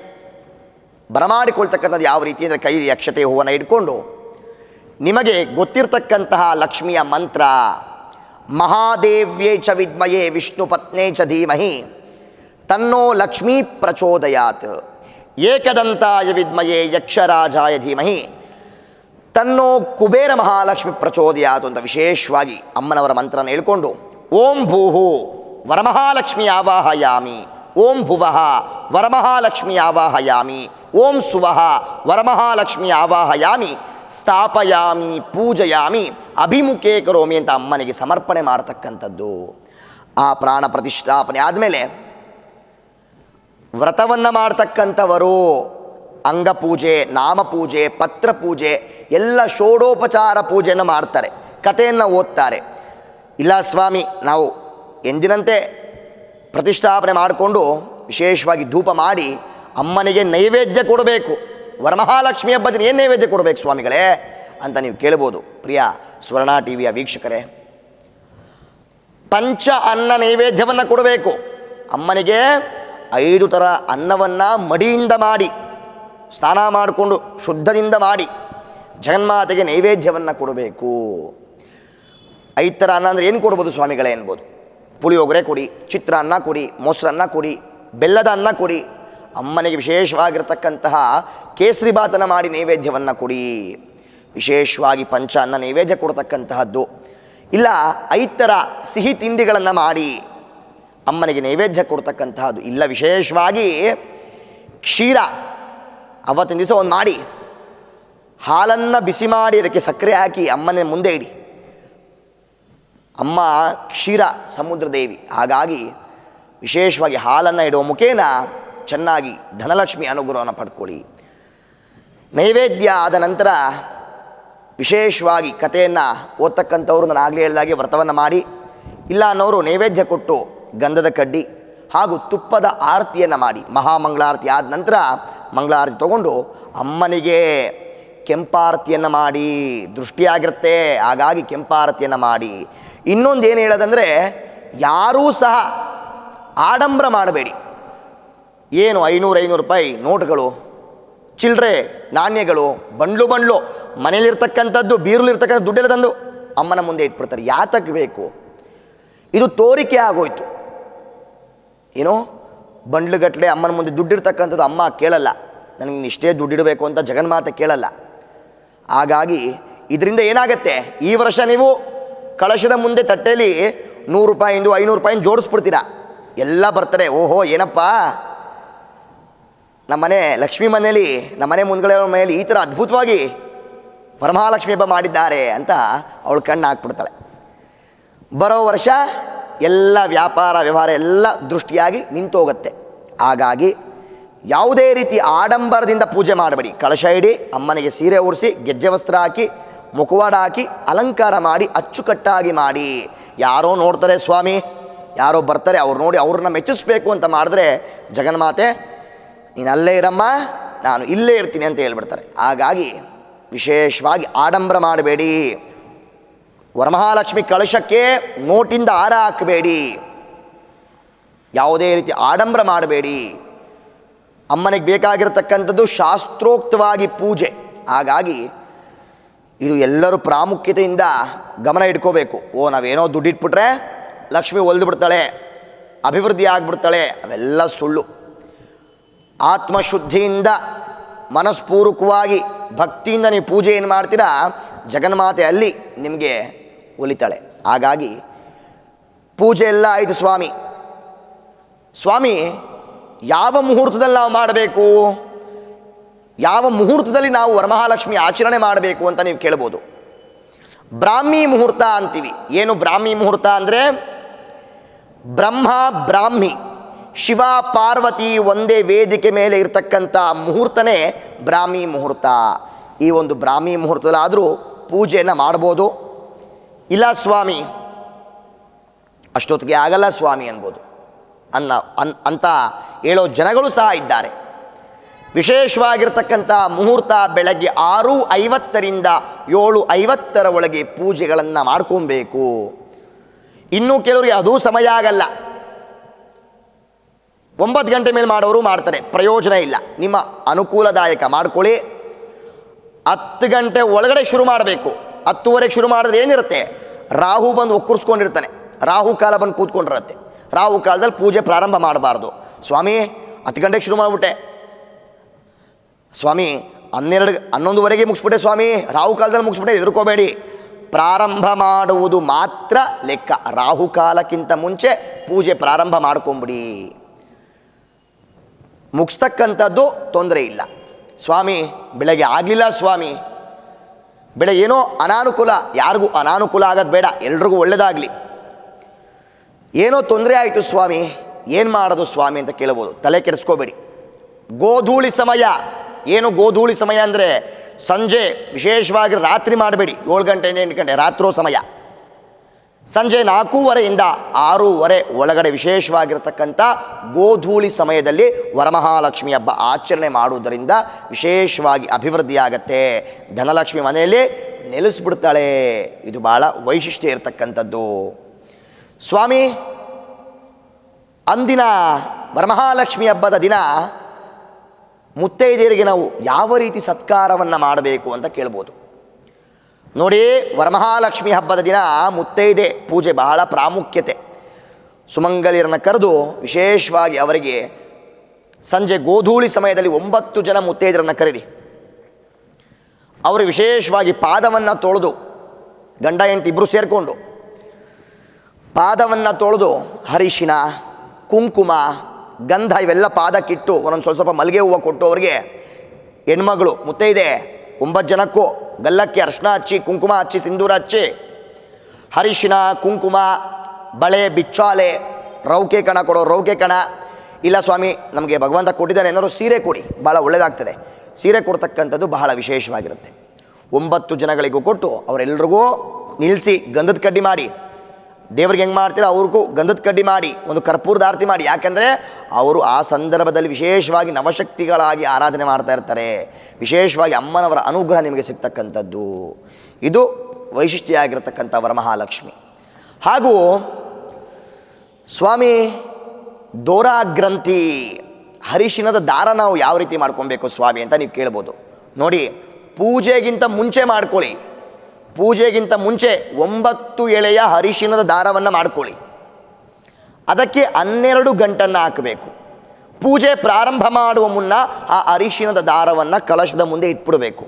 ಬರಮಾಡಿಕೊಳ್ತಕ್ಕಂಥದ್ದು ಯಾವ ರೀತಿ ಅಂದರೆ ಕೈ ಅಕ್ಷತೆ ಹೂವನ್ನು ಇಟ್ಕೊಂಡು ನಿಮಗೆ ಗೊತ್ತಿರತಕ್ಕಂತಹ ಲಕ್ಷ್ಮಿಯ ಮಂತ್ರ, ಮಹಾದೇವ್ಯೇ ಚ ವಿದ್ಮಯೇ ವಿಷ್ಣು ಪತ್ನೇ ಚ ಧೀಮಹಿ, ತನ್ನೋ ಲಕ್ಷ್ಮೀ ಪ್ರಚೋದಯಾತ್, ಏಕದಂತಾಯ ವಿದ್ಮಯೇ ಯಕ್ಷರಾಜಾಯ ಧೀಮಹಿ ತನ್ನೋ ಕುಬೇರ ಮಹಾಲಕ್ಷ್ಮಿ ಪ್ರಚೋದಯಾತು ಅಂತ ವಿಶೇಷವಾಗಿ ಅಮ್ಮನವರ ಮಂತ್ರನ ಹೇಳ್ಕೊಂಡು, ಓಂ ಭೂಹು ವರಮಹಾಲಕ್ಷ್ಮಿ ಆವಾಹಯಾಮಿ, ಓಂ ಭುವಃ ವರಮಹಾಲಕ್ಷ್ಮಿ ಆವಾಹಯಾಮಿ, ಓಂ ಸುವಃ ವರಮಹಾಲಕ್ಷ್ಮಿ ಆವಾಹಯಾಮಿ, ಸ್ಥಾಪಯಾಮಿ, ಪೂಜಯಾಮಿ, ಅಭಿಮುಖೇ ಕರೋಮಿ ಅಂತ ಅಮ್ಮನಿಗೆ ಸಮರ್ಪಣೆ ಮಾಡತಕ್ಕಂಥದ್ದು. ಆ ಪ್ರಾಣ ಪ್ರತಿಷ್ಠಾಪನೆ ಆದಮೇಲೆ ವ್ರತವನ್ನು ಮಾಡ್ತಕ್ಕಂಥವರು ಅಂಗಪೂಜೆ, ನಾಮಪೂಜೆ ಪತ್ರ ಪೂಜೆ ಎಲ್ಲ ಷೋಡೋಪಚಾರ ಪೂಜೆಯನ್ನು ಮಾಡ್ತಾರೆ. ಕಥೆಯನ್ನು ಓದ್ತಾರೆ. ಇಲ್ಲ ಸ್ವಾಮಿ, ನಾವು ಎಂದಿನಂತೆ ಪ್ರತಿಷ್ಠಾಪನೆ ಮಾಡಿಕೊಂಡು ವಿಶೇಷವಾಗಿ ಧೂಪ ಮಾಡಿ ಅಮ್ಮನಿಗೆ ನೈವೇದ್ಯ ಕೊಡಬೇಕು. ವರಮಹಾಲಕ್ಷ್ಮಿ ಹಬ್ಬದ ಏನು ನೈವೇದ್ಯ ಕೊಡಬೇಕು ಸ್ವಾಮಿಗಳೇ? ಅಂತ ನೀವು ಕೇಳ್ಬೋದು. ಪ್ರಿಯ ಸ್ವರ್ಣ ಟಿ ವಿಯ ವೀಕ್ಷಕರೇ, ಪಂಚ ಅನ್ನ ನೈವೇದ್ಯವನ್ನು ಕೊಡಬೇಕು. ಅಮ್ಮನಿಗೆ ಐದು ಥರ ಅನ್ನವನ್ನು ಮಡಿಯಿಂದ ಮಾಡಿ ಸ್ನಾನ ಮಾಡಿಕೊಂಡು ಶುದ್ಧದಿಂದ ಮಾಡಿ ಜಗನ್ಮಾತೆಗೆ ನೈವೇದ್ಯವನ್ನು ಕೊಡಬೇಕು. ಐತರ ಅನ್ನ ಅಂದರೆ ಏನು ಕೊಡ್ಬೋದು ಸ್ವಾಮಿಗಳೇ ಅನ್ಬೋದು ಪುಳಿಯೋಗರೆ ಕೊಡಿ, ಚಿತ್ರಾನ್ನ ಕೊಡಿ, ಮೊಸರನ್ನ ಕೊಡಿ, ಬೆಲ್ಲದ ಅನ್ನ ಕೊಡಿ, ಅಮ್ಮನಿಗೆ ವಿಶೇಷವಾಗಿರ್ತಕ್ಕಂತಹ ಕೇಸರಿ ಬಾತನ ಮಾಡಿ ನೈವೇದ್ಯವನ್ನು ಕೊಡಿ. ವಿಶೇಷವಾಗಿ ಪಂಚ ಅನ್ನ ನೈವೇದ್ಯ ಕೊಡ್ತಕ್ಕಂತಹದ್ದು. ಇಲ್ಲ, ಐತರ ಸಿಹಿ ತಿಂಡಿಗಳನ್ನು ಮಾಡಿ ಅಮ್ಮನಿಗೆ ನೈವೇದ್ಯ ಕೊಡ್ತಕ್ಕಂತಹದ್ದು. ಇಲ್ಲ, ವಿಶೇಷವಾಗಿ ಕ್ಷೀರ. ಅವತ್ತಿನ ದಿವಸ ಒಂದು ಮಾಡಿ. ಹಾಲನ್ನು ಬಿಸಿ ಮಾಡಿ ಅದಕ್ಕೆ ಸಕ್ಕರೆ ಹಾಕಿ ಅಮ್ಮನ ಮುಂದೆ ಇಡಿ. ಅಮ್ಮ ಕ್ಷೀರ ಸಮುದ್ರ ದೇವಿ ಹಾಗಾಗಿ ವಿಶೇಷವಾಗಿ ಹಾಲನ್ನು ಇಡುವ ಮುಖೇನ ಚೆನ್ನಾಗಿ ಧನಲಕ್ಷ್ಮಿ ಅನುಗ್ರಹವನ್ನು ಪಡ್ಕೊಳ್ಳಿ. ನೈವೇದ್ಯ ಆದ ನಂತರ ವಿಶೇಷವಾಗಿ ಕಥೆಯನ್ನು ಓದ್ತಕ್ಕಂಥವ್ರು ನಾನು ಆಗಲೇ ಹೇಳಿದಾಗೆ ವ್ರತವನ್ನು ಮಾಡಿ. ಇಲ್ಲ ಅನ್ನೋರು ನೈವೇದ್ಯ ಕೊಟ್ಟು ಗಂಧದ ಕಡ್ಡಿ ಹಾಗೂ ತುಪ್ಪದ ಆರತಿಯನ್ನು ಮಾಡಿ. ಮಹಾಮಂಗಳಾರತಿ ಆದ ನಂತರ ಮಂಗಳಾರತಿ ತಗೊಂಡು ಅಮ್ಮನಿಗೆ ಕೆಂಪಾರತಿಯನ್ನು ಮಾಡಿ ದೃಷ್ಟಿಯಾಗಿರುತ್ತೆ, ಹಾಗಾಗಿ ಕೆಂಪಾರತಿಯನ್ನು ಮಾಡಿ. ಇನ್ನೊಂದು ಏನು ಹೇಳೋದಂದರೆ, ಯಾರೂ ಸಹ ಆಡಂಬರ ಮಾಡಬೇಡಿ. ಏನು ಐನೂರು ಐನೂರು ರೂಪಾಯಿ ನೋಟ್ಗಳು ಚಿಲ್ಲರೆ ನಾಣ್ಯಗಳು, ಬಂಡ್ಲು ಬಂಡ್ಲು, ಮನೇಲಿರ್ತಕ್ಕಂಥದ್ದು ಬೀರುಲಿರ್ತಕ್ಕಂಥ ದುಡ್ಡೆಲ್ಲ ತಂದು ಅಮ್ಮನ ಮುಂದೆ ಇಟ್ಬಿಡ್ತಾರೆ. ಯಾತಕ್ಕೆ ಬೇಕು? ಇದು ತೋರಿಕೆ ಆಗೋಯ್ತು. ಏನೋ ಬಂಡ್ಲುಗಟ್ಟಲೆ ಅಮ್ಮನ ಮುಂದೆ ದುಡ್ಡಿರ್ತಕ್ಕಂಥದ್ದು ಅಮ್ಮ ಕೇಳಲ್ಲ. ನನಗೆ ನೀನು ಇಷ್ಟೇ ದುಡ್ಡಿಡಬೇಕು ಅಂತ ಜಗನ್ಮಾತೆ ಕೇಳಲ್ಲ. ಹಾಗಾಗಿ ಇದರಿಂದ ಏನಾಗತ್ತೆ? ಈ ವರ್ಷ ನೀವು ಕಳಶದ ಮುಂದೆ ತಟ್ಟೆಯಲ್ಲಿ ನೂರು ರೂಪಾಯಿಂದು ಐನೂರು ರೂಪಾಯಿಂದ ಜೋಡಿಸ್ಬಿಡ್ತೀರಾ? ಎಲ್ಲ ಬರ್ತಾರೆ ಓಹೋ, ಏನಪ್ಪ? ನಮ್ಮನೆ ಲಕ್ಷ್ಮೀ ಮನೆಯಲ್ಲಿ ನಮ್ಮನೆ ಮುಂದ್ಗಡೆ ಮನೆಯಲ್ಲಿ ಈ ಥರ ಅದ್ಭುತವಾಗಿ ಪರಮಹಾಲಕ್ಷ್ಮಿ ಹಬ್ಬ ಮಾಡಿದ್ದಾರೆ ಅಂತ ಅವಳು ಕಣ್ಣು ಹಾಕ್ಬಿಡ್ತಾಳೆ. ಬರೋ ವರ್ಷ ಎಲ್ಲ ವ್ಯಾಪಾರ, ವ್ಯವಹಾರ ಎಲ್ಲ ದೃಷ್ಟಿಯಾಗಿ ನಿಂತೋಗುತ್ತೆ. ಹಾಗಾಗಿ ಯಾವುದೇ ರೀತಿ ಆಡಂಬರದಿಂದ ಪೂಜೆ ಮಾಡಬೇಡಿ. ಕಳಶ ಇಡಿ, ಅಮ್ಮನಿಗೆ ಸೀರೆ ಉಡಿಸಿ, ಗೆಜ್ಜೆ ವಸ್ತ್ರ ಹಾಕಿ, ಮುಖವಾಡ ಹಾಕಿ, ಅಲಂಕಾರ ಮಾಡಿ, ಅಚ್ಚುಕಟ್ಟಾಗಿ ಮಾಡಿ. ಯಾರೋ ನೋಡ್ತಾರೆ ಸ್ವಾಮಿ, ಯಾರೋ ಬರ್ತಾರೆ, ಅವ್ರು ನೋಡಿ ಅವ್ರನ್ನ ಮೆಚ್ಚಿಸ್ಬೇಕು ಅಂತ ಮಾಡಿದ್ರೆ, ಜಗನ್ಮಾತೆ, ನೀನು ಅಲ್ಲೇ ಇರಮ್ಮ, ನಾನು ಇಲ್ಲೇ ಇರ್ತೀನಿ ಅಂತ ಹೇಳ್ಬಿಡ್ತಾರೆ. ಹಾಗಾಗಿ ವಿಶೇಷವಾಗಿ ಆಡಂಬರ ಮಾಡಬೇಡಿ. ವರಮಹಾಲಕ್ಷ್ಮಿ ಕಳಶಕ್ಕೆ ನೋಟಿಂದ ಆರ ಹಾಕಬೇಡಿ. ಯಾವುದೇ ರೀತಿ ಆಡಂಬರ ಮಾಡಬೇಡಿ. ಅಮ್ಮನಿಗೆ ಬೇಕಾಗಿರತಕ್ಕಂಥದ್ದು ಶಾಸ್ತ್ರೋಕ್ತವಾಗಿ ಪೂಜೆ. ಹಾಗಾಗಿ ಇದು ಎಲ್ಲರೂ ಪ್ರಾಮುಖ್ಯತೆಯಿಂದ ಗಮನ ಇಟ್ಕೋಬೇಕು. ಓ, ನಾವೇನೋ ದುಡ್ಡಿಟ್ಬಿಟ್ರೆ ಲಕ್ಷ್ಮಿ ಒಲ್ದು ಬಿಡ್ತಾಳೆ ಅಭಿವೃದ್ಧಿ ಆಗ್ಬಿಡ್ತಾಳೆ, ಅವೆಲ್ಲ ಸುಳ್ಳು. ಆತ್ಮಶುದ್ಧಿಯಿಂದ ಮನಸ್ಪೂರ್ವಕವಾಗಿ ಭಕ್ತಿಯಿಂದ ನೀವು ಪೂಜೆ ಏನು ಮಾಡ್ತೀರಾ? ಜಗನ್ಮಾತೆ ಅಲ್ಲಿ ನಿಮಗೆ ಒಲಿತಾಳೆ. ಹಾಗಾಗಿ ಪೂಜೆ ಎಲ್ಲ ಆಯಿತು ಸ್ವಾಮಿ. ಸ್ವಾಮಿ, ಯಾವ ಮುಹೂರ್ತದಲ್ಲಿ ನಾವು ಮಾಡಬೇಕು? ಯಾವ ಮುಹೂರ್ತದಲ್ಲಿ ನಾವು ವರಮಹಾಲಕ್ಷ್ಮಿ ಆಚರಣೆ ಮಾಡಬೇಕು ಅಂತ ನೀವು ಕೇಳ್ಬೋದು. ಬ್ರಾಹ್ಮಿ ಮುಹೂರ್ತ ಅಂತೀವಿ. ಏನು ಬ್ರಾಹ್ಮಿ ಮುಹೂರ್ತ ಅಂದರೆ? ಬ್ರಹ್ಮ, ಬ್ರಾಹ್ಮಿ, ಶಿವ, ಪಾರ್ವತಿ ಒಂದೇ ವೇದಿಕೆ ಮೇಲೆ ಇರತಕ್ಕಂಥ ಮುಹೂರ್ತನೇ ಬ್ರಾಹ್ಮಿ ಮುಹೂರ್ತ. ಈ ಒಂದು ಬ್ರಾಹ್ಮಿ ಮುಹೂರ್ತದಲ್ಲಾದರೂ ಪೂಜೆಯನ್ನು ಮಾಡ್ಬೋದು. ಇಲ್ಲ ಸ್ವಾಮಿ. ಅಷ್ಟೊತ್ತಿಗೆ ಆಗಲ್ಲ ಸ್ವಾಮಿ ಅನ್ಬೋದು ಅನ್ನ, ಅನ್, ಅಂತ ಹೇಳೋ ಜನಗಳು ಸಹ ಇದ್ದಾರೆ. ವಿಶೇಷವಾಗಿರ್ತಕ್ಕಂಥ ಮುಹೂರ್ತ ಬೆಳಗ್ಗೆ ಆರು ಐವತ್ತರಿಂದ ಏಳು ಐವತ್ತರ ಒಳಗೆ ಪೂಜೆಗಳನ್ನು ಮಾಡ್ಕೊಬೇಕು. ಇನ್ನೂ ಕೆಲವರಿಗೆ ಅದೂ ಸಮಯ ಆಗಲ್ಲ. ಒಂಬತ್ತು ಗಂಟೆ ಮೇಲೆ ಮಾಡೋರು ಮಾಡ್ತಾರೆ. ಪ್ರಯೋಜನ ಇಲ್ಲ. ನಿಮ್ಮ ಅನುಕೂಲದಾಯಕ ಮಾಡ್ಕೊಳ್ಳಿ. ಹತ್ತು ಗಂಟೆ ಒಳಗಡೆ ಶುರು ಮಾಡಬೇಕು. ಹತ್ತುವರೆಗೆ ಶುರು ಮಾಡಿದ್ರೆ ಏನಿರುತ್ತೆ? ರಾಹು ಬಂದು ಒಕ್ಕರ್ಸ್ಕೊಂಡಿರ್ತಾನೆ ರಾಹು ಕಾಲ ಬಂದು ಕೂತ್ಕೊಂಡಿರುತ್ತೆ. ರಾಹು ಕಾಲದಲ್ಲಿ ಪೂಜೆ ಪ್ರಾರಂಭ ಮಾಡಬಾರ್ದು. ಸ್ವಾಮಿ, ಹತ್ತು ಗಂಟೆಗೆ ಶುರು ಮಾಡಿಬಿಟ್ಟೆ. ಸ್ವಾಮಿ, ಹನ್ನೆರಡು, ಹನ್ನೊಂದುವರೆಗೆ ಮುಗಿಸ್ಬಿಟ್ಟೆ ಸ್ವಾಮಿ. ರಾಹು ಕಾಲದಲ್ಲಿ ಮುಗಿಸ್ಬಿಟ್ಟೆ, ಎದುರ್ಕೋಬೇಡಿ. ಪ್ರಾರಂಭ ಮಾಡುವುದು ಮಾತ್ರ ಲೆಕ್ಕ. ರಾಹುಕಾಲಕ್ಕಿಂತ ಮುಂಚೆ ಪೂಜೆ ಪ್ರಾರಂಭ ಮಾಡ್ಕೊಂಬಿಡಿ. ಮುಗಿಸ್ತಕ್ಕಂಥದ್ದು ತೊಂದರೆ ಇಲ್ಲ. ಸ್ವಾಮಿ, ಬೆಳಗ್ಗೆ ಆಗಲಿಲ್ಲ ಸ್ವಾಮಿ. ಬೆಳಗ್ಗೆ ಏನೋ ಅನಾನುಕೂಲ, ಯಾರಿಗೂ ಅನಾನುಕೂಲ ಆಗೋದು ಬೇಡ, ಎಲ್ರಿಗೂ ಒಳ್ಳೆಯದಾಗಲಿ ಏನೋ ತೊಂದರೆ ಆಯಿತು ಸ್ವಾಮಿ, ಏನು ಮಾಡೋದು ಸ್ವಾಮಿ ಅಂತ ಕೇಳ್ಬೋದು. ತಲೆ ಕೆಡಿಸ್ಕೋಬೇಡಿ. ಗೋಧೂಳಿ ಸಮಯ. ಏನು ಗೋಧೂಳಿ ಸಮಯ ಅಂದರೆ ಸಂಜೆ ವಿಶೇಷವಾಗಿ ರಾತ್ರಿ ಮಾಡಬೇಡಿ, ಏಳು ಗಂಟೆಯಿಂದ ಎಂಟು ಗಂಟೆ, ರಾತ್ರೋ ಸಮಯ. ಸಂಜೆ ನಾಲ್ಕೂವರೆಯಿಂದ ಆರೂವರೆ ಒಳಗಡೆ ವಿಶೇಷವಾಗಿರತಕ್ಕಂಥ ಗೋಧೂಳಿ ಸಮಯದಲ್ಲಿ ವರಮಹಾಲಕ್ಷ್ಮಿ ಹಬ್ಬ ಆಚರಣೆ ಮಾಡುವುದರಿಂದ ವಿಶೇಷವಾಗಿ ಅಭಿವೃದ್ಧಿಯಾಗತ್ತೆ. ಧನಲಕ್ಷ್ಮಿ ಮನೆಯಲ್ಲಿ ನೆಲೆಸ್ಬಿಡ್ತಾಳೆ. ಇದು ಭಾಳ ವೈಶಿಷ್ಟ್ಯ ಇರತಕ್ಕಂಥದ್ದು. ಸ್ವಾಮಿ, ಅಂದಿನ ವರಮಹಾಲಕ್ಷ್ಮಿ ಹಬ್ಬದ ದಿನ ಮುತ್ತೈದೆಯರಿಗೆ ನಾವು ಯಾವ ರೀತಿ ಸತ್ಕಾರವನ್ನು ಮಾಡಬೇಕು ಅಂತ ಕೇಳ್ಬೋದು. ನೋಡಿ ವರಮಹಾಲಕ್ಷ್ಮಿ ಹಬ್ಬದ ದಿನ ಮುತ್ತೈದೆ ಪೂಜೆ ಬಹಳ ಪ್ರಾಮುಖ್ಯತೆ. ಸುಮಂಗಲಿಯರನ್ನು ಕರೆದು ವಿಶೇಷವಾಗಿ ಅವರಿಗೆ ಸಂಜೆ ಗೋಧೂಳಿ ಸಮಯದಲ್ಲಿ ಒಂಬತ್ತು ಜನ ಮುತ್ತೈದರನ್ನು ಕರೀರಿ. ಅವರು ವಿಶೇಷವಾಗಿ ಪಾದವನ್ನು ತೊಳೆದು, ಗಂಡ ಎಂಟು ಇಬ್ಬರು ಸೇರಿಕೊಂಡು ಪಾದವನ್ನು ತೊಳೆದು ಹರಿಶಿನ ಕುಂಕುಮ, ಗಂಧ ಇವೆಲ್ಲ ಪಾದಕ್ಕಿಟ್ಟು ಒಂದೊಂದು ಸ್ವಲ್ಪ ಸ್ವಲ್ಪ ಮಲ್ಲಿಗೆ ಹೂವು ಕೊಟ್ಟು ಅವರಿಗೆ ಹೆಣ್ಮಗಳು ಮುತ್ತೈದೆ ಒಂಬತ್ತು ಜನಕ್ಕೂ ಗಲ್ಲಕ್ಕೆ ಅರ್ಶನ ಹಚ್ಚಿ, ಕುಂಕುಮ ಹಚ್ಚಿ, ಸಿಂಧೂರ ಹಚ್ಚಿ. ಹರಿಶಿನ, ಕುಂಕುಮ, ಬಳೆ, ಬಿಚ್ಚಾಲೆ, ರೌಕೆ ಕಣ ಕೊಡೋ, ರೌಕೆ ಕಣ. ಇಲ್ಲ ಸ್ವಾಮಿ, ನಮಗೆ ಭಗವಂತ ಕೊಟ್ಟಿದ್ದಾರೆ ಏನಾದ್ರು ಸೀರೆ ಕೊಡಿ ಭಾಳ ಒಳ್ಳೆಯದಾಗ್ತದೆ ಸೀರೆ ಕೊಡ್ತಕ್ಕಂಥದ್ದು ಬಹಳ ವಿಶೇಷವಾಗಿರುತ್ತೆ. ಒಂಬತ್ತು ಜನಗಳಿಗೂ ಕೊಟ್ಟು ಅವರೆಲ್ರಿಗೂ ನಿಲ್ಲಿಸಿ ಗಂಧದ ಕಡ್ಡಿ ಮಾಡಿ. ದೇವ್ರಿಗೆ ಹೆಂಗೆ ಮಾಡ್ತೀರೋ? ಅವ್ರಿಗೂ ಗಂಧದ ಕಡ್ಡಿ ಮಾಡಿ, ಒಂದು ಕರ್ಪೂರದ ಆರತಿ ಮಾಡಿ. ಯಾಕೆಂದರೆ ಅವರು ಆ ಸಂದರ್ಭದಲ್ಲಿ ವಿಶೇಷವಾಗಿ ನವಶಕ್ತಿಗಳಾಗಿ ಆರಾಧನೆ ಮಾಡ್ತಾ ಇರ್ತಾರೆ. ವಿಶೇಷವಾಗಿ ಅಮ್ಮನವರ ಅನುಗ್ರಹ ನಿಮಗೆ ಸಿಗ್ತಕ್ಕಂಥದ್ದು. ಇದು ವೈಶಿಷ್ಟ್ಯ ಆಗಿರತಕ್ಕಂಥ ವರಮಹಾಲಕ್ಷ್ಮಿ. ಹಾಗೂ ಸ್ವಾಮಿ ದೋರಾಗ್ರಂಥಿ ಹರಿಶಿನದ ದಾರ ನಾವು ಯಾವ ರೀತಿ ಮಾಡ್ಕೊಬೇಕು ಸ್ವಾಮಿ ಅಂತ ನೀವು ಕೇಳ್ಬೋದು. ನೋಡಿ, ಪೂಜೆಗಿಂತ ಮುಂಚೆ ಮಾಡ್ಕೊಳ್ಳಿ. ಪೂಜೆಗಿಂತ ಮುಂಚೆ ಒಂಬತ್ತು ಎಳೆಯ ಹರಿಶಿನದ ದಾರವನ್ನು ಮಾಡ್ಕೊಳ್ಳಿ. ಅದಕ್ಕೆ ಹನ್ನೆರಡು ಗಂಟನ್ನು ಹಾಕಬೇಕು. ಪೂಜೆ ಪ್ರಾರಂಭ ಮಾಡುವ ಮುನ್ನ ಆ ಅರಿಶಿನದ ದಾರವನ್ನು ಕಲಶದ ಮುಂದೆ ಇಟ್ಬಿಡಬೇಕು.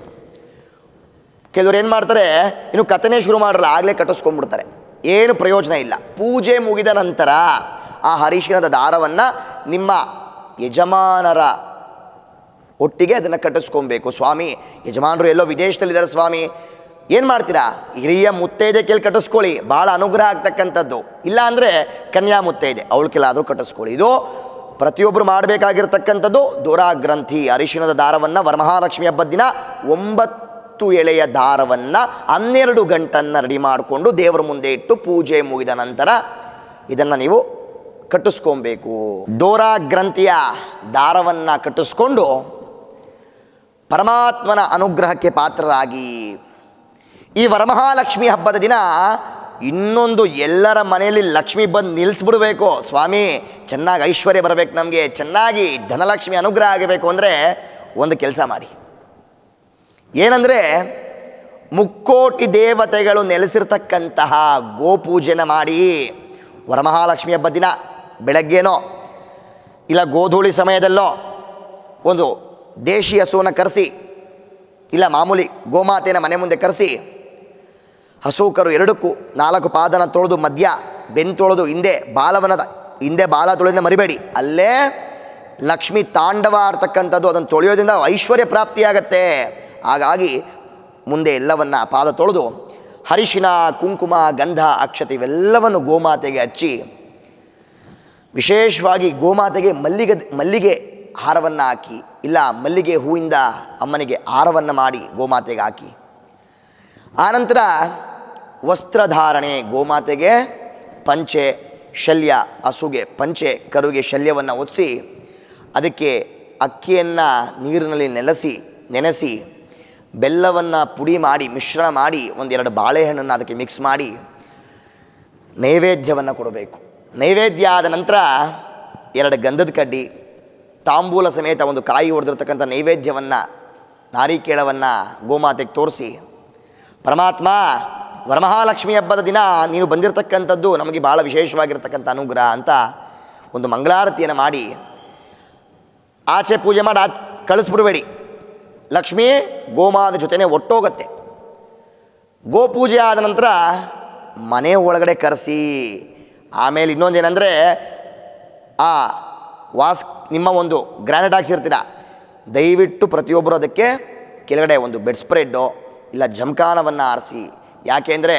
ಕೆಲವ್ರು ಏನು ಮಾಡ್ತಾರೆ, ಇನ್ನು ಕಥನೆ ಶುರು ಮಾಡಲ್ಲ ಆಗಲೇ ಕಟ್ಟಿಸ್ಕೊಂಡ್ಬಿಡ್ತಾರೆ. ಏನು ಪ್ರಯೋಜನ ಇಲ್ಲ. ಪೂಜೆ ಮುಗಿದ ನಂತರ ಆ ಹರಿಶಿನದ ದಾರವನ್ನು ನಿಮ್ಮ ಯಜಮಾನರ ಒಟ್ಟಿಗೆ ಅದನ್ನು ಕಟ್ಟಿಸ್ಕೊಬೇಕು. ಸ್ವಾಮಿ, ಯಜಮಾನರು ಎಲ್ಲೋ ವಿದೇಶದಲ್ಲಿದ್ದಾರೆ ಸ್ವಾಮಿ. ಏನು ಮಾಡ್ತೀರಾ? ಹಿರಿಯ ಮುತ್ತೈದೆ ಕೇಳಿ ಕಟ್ಟಿಸ್ಕೊಳ್ಳಿ. ಭಾಳ ಅನುಗ್ರಹ ಆಗ್ತಕ್ಕಂಥದ್ದು. ಇಲ್ಲ ಅಂದರೆ ಕನ್ಯಾ ಮುತ್ತೈದೆ, ಅವಳ ಕೆಲಾದರೂ ಕಟ್ಟಿಸ್ಕೊಳ್ಳಿ. ಇದು ಪ್ರತಿಯೊಬ್ಬರು ಮಾಡಬೇಕಾಗಿರ್ತಕ್ಕಂಥದ್ದು. ದೂರಾಗ್ರಂಥಿ ಅರಿಶಿಣದ ದಾರವನ್ನು ವರಮಹಾಲಕ್ಷ್ಮಿ ಹಬ್ಬದ ದಿನ ಒಂಬತ್ತು ಎಳೆಯ ದಾರವನ್ನು ಹನ್ನೆರಡು ಗಂಟನ್ನು ರೆಡಿ ಮಾಡಿಕೊಂಡು ದೇವರ ಮುಂದೆ ಇಟ್ಟು ಪೂಜೆ ಮುಗಿದ ನಂತರ ಇದನ್ನು ನೀವು ಕಟ್ಟಿಸ್ಕೊಬೇಕು. ದೋರಾ ಗ್ರಂಥಿಯ ದಾರವನ್ನು ಕಟ್ಟಿಸ್ಕೊಂಡು ಪರಮಾತ್ಮನ ಅನುಗ್ರಹಕ್ಕೆ ಪಾತ್ರರಾಗಿ ಈ ವರಮಹಾಲಕ್ಷ್ಮಿ ಹಬ್ಬದ ದಿನ ಇನ್ನೊಂದು ಎಲ್ಲರ ಮನೆಯಲ್ಲಿ ಲಕ್ಷ್ಮಿ ಬಂದು ನಿಲ್ಲಿಸ್ಬಿಡ್ಬೇಕು ಸ್ವಾಮಿ, ಚೆನ್ನಾಗಿ ಐಶ್ವರ್ಯ ಬರಬೇಕು ನಮಗೆ. ಚೆನ್ನಾಗಿ ಧನಲಕ್ಷ್ಮಿ ಅನುಗ್ರಹ ಆಗಬೇಕು ಅಂದರೆ ಒಂದು ಕೆಲಸ ಮಾಡಿ. ಏನಂದರೆ ಮುಕ್ಕೋಟಿ ದೇವತೆಗಳು ನೆಲೆಸಿರ್ತಕ್ಕಂತಹ ಗೋಪೂಜೆನ ಮಾಡಿ ವರಮಹಾಲಕ್ಷ್ಮಿ ಹಬ್ಬದ ದಿನ ಬೆಳಗ್ಗೆನೋ ಇಲ್ಲ ಗೋಧೂಳಿ ಸಮಯದಲ್ಲೋ ಒಂದು ದೇಶಿ ಹಸುವನ್ನು ಕರೆಸಿ ಇಲ್ಲ ಮಾಮೂಲಿ ಗೋಮಾತೆನ ಮನೆ ಮುಂದೆ ಕರೆಸಿ ಹಸು ಕರು ಎರಡಕ್ಕೂ ನಾಲ್ಕು ಪಾದನ ತೊಳೆದು ಮಧ್ಯ ಬೆನ್ ತೊಳೆದು ಹಿಂದೆ ಬಾಲವನದ, ಹಿಂದೆ ಬಾಲ ತೊಳೆದಿಂದ ಮರಿಬೇಡಿ. ಅಲ್ಲೇ ಲಕ್ಷ್ಮಿ ತಾಂಡವ ಆಡ್ತಕ್ಕಂಥದ್ದು ಅದನ್ನು ತೊಳೆಯೋದ್ರಿಂದ ಐಶ್ವರ್ಯ ಪ್ರಾಪ್ತಿಯಾಗತ್ತೆ. ಹಾಗಾಗಿ ಮುಂದೆ ಎಲ್ಲವನ್ನ ಪಾದ ತೊಳೆದು ಹರಿಶಿನ, ಕುಂಕುಮ, ಗಂಧ, ಅಕ್ಷತೆ ಇವೆಲ್ಲವನ್ನು ಗೋಮಾತೆಗೆ ಹಚ್ಚಿ ವಿಶೇಷವಾಗಿ ಗೋಮಾತೆಗೆ ಮಲ್ಲಿಗೆ ಮಲ್ಲಿಗೆ ಹಾರವನ್ನು ಹಾಕಿ, ಇಲ್ಲ ಮಲ್ಲಿಗೆ ಹೂವಿಂದ ಅಮ್ಮನಿಗೆ ಹಾರವನ್ನು ಮಾಡಿ ಗೋಮಾತೆಗೆ ಹಾಕಿ. ಆನಂತರ ವಸ್ತ್ರಧಾರಣೆ ಗೋಮಾತೆಗೆ ಪಂಚೆ ಶಲ್ಯ ಹಸುಗೆ ಪಂಚೆ ಕರುಗೆ ಶಲ್ಯವನ್ನು ಒತ್ತಿಸಿ ಅದಕ್ಕೆ ಅಕ್ಕಿಯನ್ನು ನೀರಿನಲ್ಲಿ ನೆಲೆಸಿ, ನೆನೆಸಿ ಬೆಲ್ಲವನ್ನು ಪುಡಿ ಮಾಡಿ, ಮಿಶ್ರಣ ಮಾಡಿ ಒಂದೆರಡು ಬಾಳೆಹಣ್ಣನ್ನು ಅದಕ್ಕೆ ಮಿಕ್ಸ್ ಮಾಡಿ ನೈವೇದ್ಯವನ್ನು ಕೊಡಬೇಕು. ನೈವೇದ್ಯ ಆದ ನಂತರ ಎರಡು ಗಂಧದ ಕಡ್ಡಿ, ತಾಂಬೂಲ ಸಮೇತ ಒಂದು ಕಾಯಿ ಹೊಡೆದಿರ್ತಕ್ಕಂಥ ನೈವೇದ್ಯವನ್ನು ನಾರಿಕೇಳವನ್ನು ಗೋಮಾತೆಗೆ ತೋರಿಸಿ, ಪರಮಾತ್ಮ ವರಮಹಾಲಕ್ಷ್ಮಿ ಹಬ್ಬದ ದಿನ ನೀನು ಬಂದಿರತಕ್ಕಂಥದ್ದು ನಮಗೆ ಭಾಳ ವಿಶೇಷವಾಗಿರ್ತಕ್ಕಂಥ ಅನುಗ್ರಹ ಅಂತ ಒಂದು ಮಂಗಳಾರತಿಯನ್ನು ಮಾಡಿ ಆಚೆ ಪೂಜೆ ಮಾಡಿ ಆ ಕಳಿಸ್ಬಿಡ್ಬೇಡಿ. ಲಕ್ಷ್ಮೀ ಗೋಮಾದ ಜೊತೆನೇ ಒಟ್ಟೋಗತ್ತೆ. ಗೋಪೂಜೆ ಆದ ನಂತರ ಮನೆ ಒಳಗಡೆ ಕರೆಸಿ. ಆಮೇಲೆ ಇನ್ನೊಂದೇನೆಂದರೆ ಆ ವಾಸ್ ನಿಮ್ಮ ಒಂದು ಗ್ರಾನೈಟ್ ಹಾಕ್ಸಿರ್ತೀರ. ದಯವಿಟ್ಟು ಪ್ರತಿಯೊಬ್ಬರು ಅದಕ್ಕೆ ಕೆಳಗಡೆ ಒಂದು ಬೆಡ್ ಸ್ಪ್ರೆಡ್ಡು ಇಲ್ಲ ಜಮಖಾನವನ್ನು ಆರಿಸಿ ಯಾಕೆಂದರೆ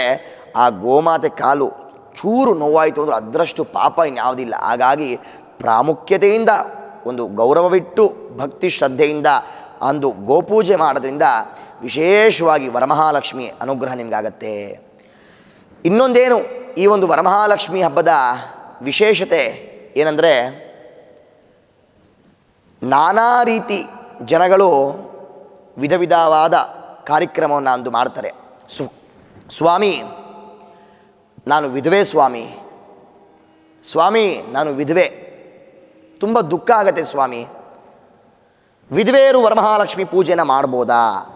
ಆ ಗೋಮಾತೆ ಕಾಲು ಚೂರು ನೋವಾಯಿತು ಅಂದ್ರೆ ಅದರಷ್ಟು ಪಾಪ ಇನ್ಯಾವುದಿಲ್ಲ. ಹಾಗಾಗಿ ಪ್ರಾಮುಖ್ಯತೆಯಿಂದ ಒಂದು ಗೌರವವಿಟ್ಟು ಭಕ್ತಿ ಶ್ರದ್ಧೆಯಿಂದ ಅಂದು ಗೋಪೂಜೆ ಮಾಡೋದ್ರಿಂದ ವಿಶೇಷವಾಗಿ ವರಮಹಾಲಕ್ಷ್ಮಿ ಅನುಗ್ರಹ ನಿಮಗಾಗತ್ತೆ. ಇನ್ನೊಂದೇನು, ಈ ಒಂದು ವರಮಹಾಲಕ್ಷ್ಮಿ ಹಬ್ಬದ ವಿಶೇಷತೆ ಏನಂದರೆ ನಾನಾ ರೀತಿ ಜನಗಳು ವಿಧ ವಿಧವಾದ ಕಾರ್ಯಕ್ರಮವನ್ನು ಅಂದು ಮಾಡ್ತಾರೆ. ಸು ಸ್ವಾಮಿ, ನಾನು ವಿಧವೆ ಸ್ವಾಮಿ. ಸ್ವಾಮಿ, ನಾನು ವಿಧವೆ. ತುಂಬ ದುಃಖ ಆಗತ್ತೆ ಸ್ವಾಮಿ. ವಿಧವೆಯರು ವರಮಹಾಲಕ್ಷ್ಮಿ ಪೂಜೆನ ಮಾಡ್ಬೋದಾ?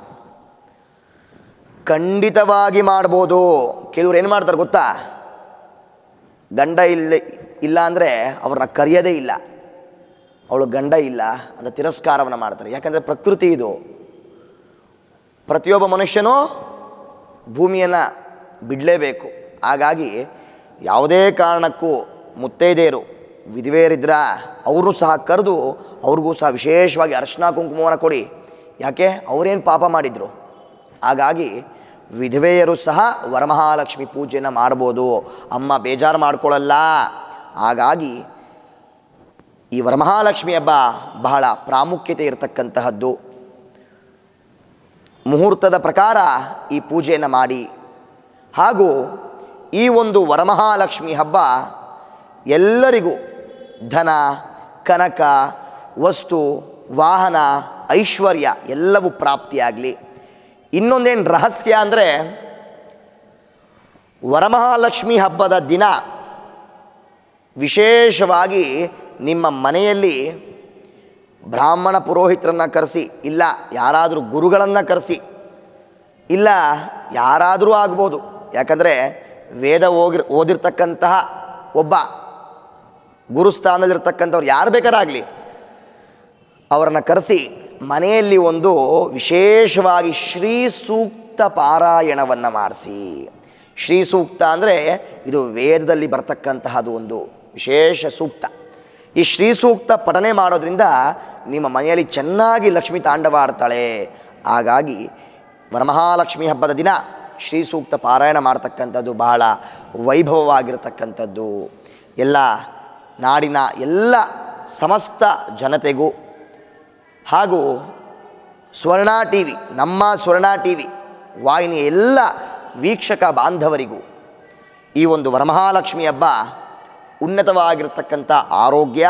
ಖಂಡಿತವಾಗಿ ಮಾಡ್ಬೋದು. ಕೆಲವ್ರು ಏನು ಮಾಡ್ತಾರೆ ಗೊತ್ತಾ? ಗಂಡ ಇಲ್ಲ ಇಲ್ಲ ಅಂದರೆ ಅವ್ರನ್ನ ಕರೆಯೋದೇ ಇಲ್ಲ. ಅವಳು ಗಂಡ ಇಲ್ಲ ಅಂತ ತಿರಸ್ಕಾರವನ್ನು ಮಾಡ್ತಾರೆ. ಯಾಕಂದರೆ ಪ್ರಕೃತಿ ಇದು. ಪ್ರತಿಯೊಬ್ಬ ಮನುಷ್ಯನೂ ಭೂಮಿಯನ್ನು ಬಿಡಲೇಬೇಕು. ಹಾಗಾಗಿ ಯಾವುದೇ ಕಾರಣಕ್ಕೂ ಮುತ್ತೈದೆಯರು, ವಿಧವೆಯರಿದ್ರ, ಅವರು ಸಹ ಕರೆದು ಅವ್ರಿಗೂ ಸಹ ವಿಶೇಷವಾಗಿ ಅರ್ಶಿನ ಕುಂಕುಮವನ್ನು ಕೊಡಿ. ಯಾಕೆ? ಅವರೇನು ಪಾಪ ಮಾಡಿದರು? ಹಾಗಾಗಿ ವಿಧವೆಯರು ಸಹ ವರಮಹಾಲಕ್ಷ್ಮಿ ಪೂಜೆಯನ್ನು ಮಾಡ್ಬೋದು. ಅಮ್ಮ ಬೇಜಾರು ಮಾಡ್ಕೊಳ್ಳಲ್ಲ ಹಾಗಾಗಿ ಈ ವರಮಹಾಲಕ್ಷ್ಮಿ ಹಬ್ಬ ಬಹಳ ಪ್ರಾಮುಖ್ಯತೆ ಇರತಕ್ಕಂತಹದ್ದು. ಮುಹೂರ್ತದ ಪ್ರಕಾರ ಈ ಪೂಜೆಯನ್ನು ಮಾಡಿ. ಹಾಗೂ ಈ ಒಂದು ವರಮಹಾಲಕ್ಷ್ಮಿ ಹಬ್ಬ ಎಲ್ಲರಿಗೂ ಧನ, ಕನಕ, ವಸ್ತು, ವಾಹನ, ಐಶ್ವರ್ಯ ಎಲ್ಲವೂ ಪ್ರಾಪ್ತಿಯಾಗಲಿ. ಇನ್ನೊಂದೇನು ರಹಸ್ಯ ಅಂದರೆ ವರಮಹಾಲಕ್ಷ್ಮಿ ಹಬ್ಬದ ದಿನ ವಿಶೇಷವಾಗಿ ನಿಮ್ಮ ಮನೆಯಲ್ಲಿ ಬ್ರಾಹ್ಮಣ ಪುರೋಹಿತರನ್ನು ಕರೆಸಿ, ಇಲ್ಲ, ಯಾರಾದರೂ ಗುರುಗಳನ್ನು ಕರೆಸಿ, ಇಲ್ಲ, ಯಾರಾದರೂ ಆಗ್ಬೋದು. ಯಾಕಂದರೆ ವೇದ ಹೋಗಿರ್ ಓದಿರ್ತಕ್ಕಂತಹ ಒಬ್ಬ ಗುರುಸ್ಥಾನದಲ್ಲಿರ್ತಕ್ಕಂಥವ್ರು ಯಾರು ಬೇಕಾರಾಗಲಿ, ಅವರನ್ನು ಕರೆಸಿ ಮನೆಯಲ್ಲಿ ಒಂದು ವಿಶೇಷವಾಗಿ ಶ್ರೀ ಸೂಕ್ತ ಪಾರಾಯಣವನ್ನು ಮಾಡಿಸಿ. ಶ್ರೀ ಸೂಕ್ತ ಅಂದರೆ ಇದು ವೇದದಲ್ಲಿ ಬರ್ತಕ್ಕಂತಹದ್ದು ಒಂದು ವಿಶೇಷ ಸೂಕ್ತ. ಈ ಶ್ರೀ ಸೂಕ್ತ ಪಠನೆ ಮಾಡೋದ್ರಿಂದ ನಿಮ್ಮ ಮನೆಯಲ್ಲಿ ಚೆನ್ನಾಗಿ ಲಕ್ಷ್ಮಿ ತಾಂಡವ ಆಡ್ತಾಳೆ. ಹಾಗಾಗಿ ವರಮಹಾಲಕ್ಷ್ಮಿ ಹಬ್ಬದ ದಿನ ಶ್ರೀ ಸೂಕ್ತ ಪಾರಾಯಣ ಮಾಡ್ತಕ್ಕಂಥದ್ದು ಬಹಳ ವೈಭವವಾಗಿರತಕ್ಕಂಥದ್ದು. ಎಲ್ಲ ನಾಡಿನ ಎಲ್ಲ ಸಮಸ್ತ ಜನತೆಗೂ ಹಾಗೂ ಸ್ವರ್ಣ ಟಿ ವಿ ನಮ್ಮ ಸ್ವರ್ಣ ಟಿ ವಿ ವಾಹಿನಿಯ ಎಲ್ಲ ವೀಕ್ಷಕ ಬಾಂಧವರಿಗೂ ಈ ಒಂದು ವರಮಹಾಲಕ್ಷ್ಮಿ ಹಬ್ಬ ಉನ್ನತವಾಗಿರ್ತಕ್ಕಂಥ ಆರೋಗ್ಯ,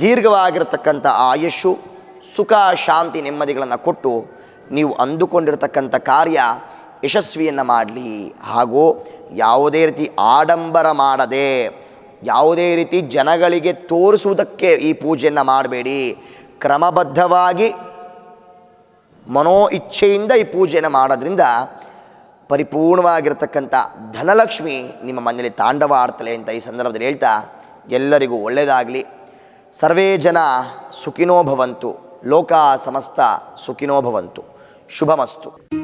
ದೀರ್ಘವಾಗಿರ್ತಕ್ಕಂಥ ಆಯುಷ್ಯು, ಸುಖ, ಶಾಂತಿ, ನೆಮ್ಮದಿಗಳನ್ನು ಕೊಟ್ಟು ನೀವು ಅಂದುಕೊಂಡಿರ್ತಕ್ಕಂಥ ಕಾರ್ಯ ಯಶಸ್ವಿಯನ್ನು ಮಾಡಲಿ. ಹಾಗೂ ಯಾವುದೇ ರೀತಿ ಆಡಂಬರ ಮಾಡದೆ, ಯಾವುದೇ ರೀತಿ ಜನಗಳಿಗೆ ತೋರಿಸುವುದಕ್ಕೆ ಈ ಪೂಜೆಯನ್ನು ಮಾಡಬೇಡಿ. ಕ್ರಮಬದ್ಧವಾಗಿ ಮನೋ ಇಚ್ಛೆಯಿಂದ ಈ ಪೂಜೆಯನ್ನು ಮಾಡೋದ್ರಿಂದ ಪರಿಪೂರ್ಣವಾಗಿರ್ತಕ್ಕಂಥ ಧನಲಕ್ಷ್ಮಿ ನಿಮ್ಮ ಮನೆಯಲ್ಲಿ ತಾಂಡವ ಆಡ್ತಲೆ ಅಂತ ಈ ಸಂದರ್ಭದಲ್ಲಿ ಹೇಳ್ತಾ, ಎಲ್ಲರಿಗೂ ಒಳ್ಳೆಯದಾಗಲಿ. ಸರ್ವೇ ಜನ ಸುಖಿನೋ ಭವಂತು, ಲೋಕ ಸಮಸ್ತ ಸುಖಿನೋ ಭವಂತು. ಶುಭಮಸ್ತು.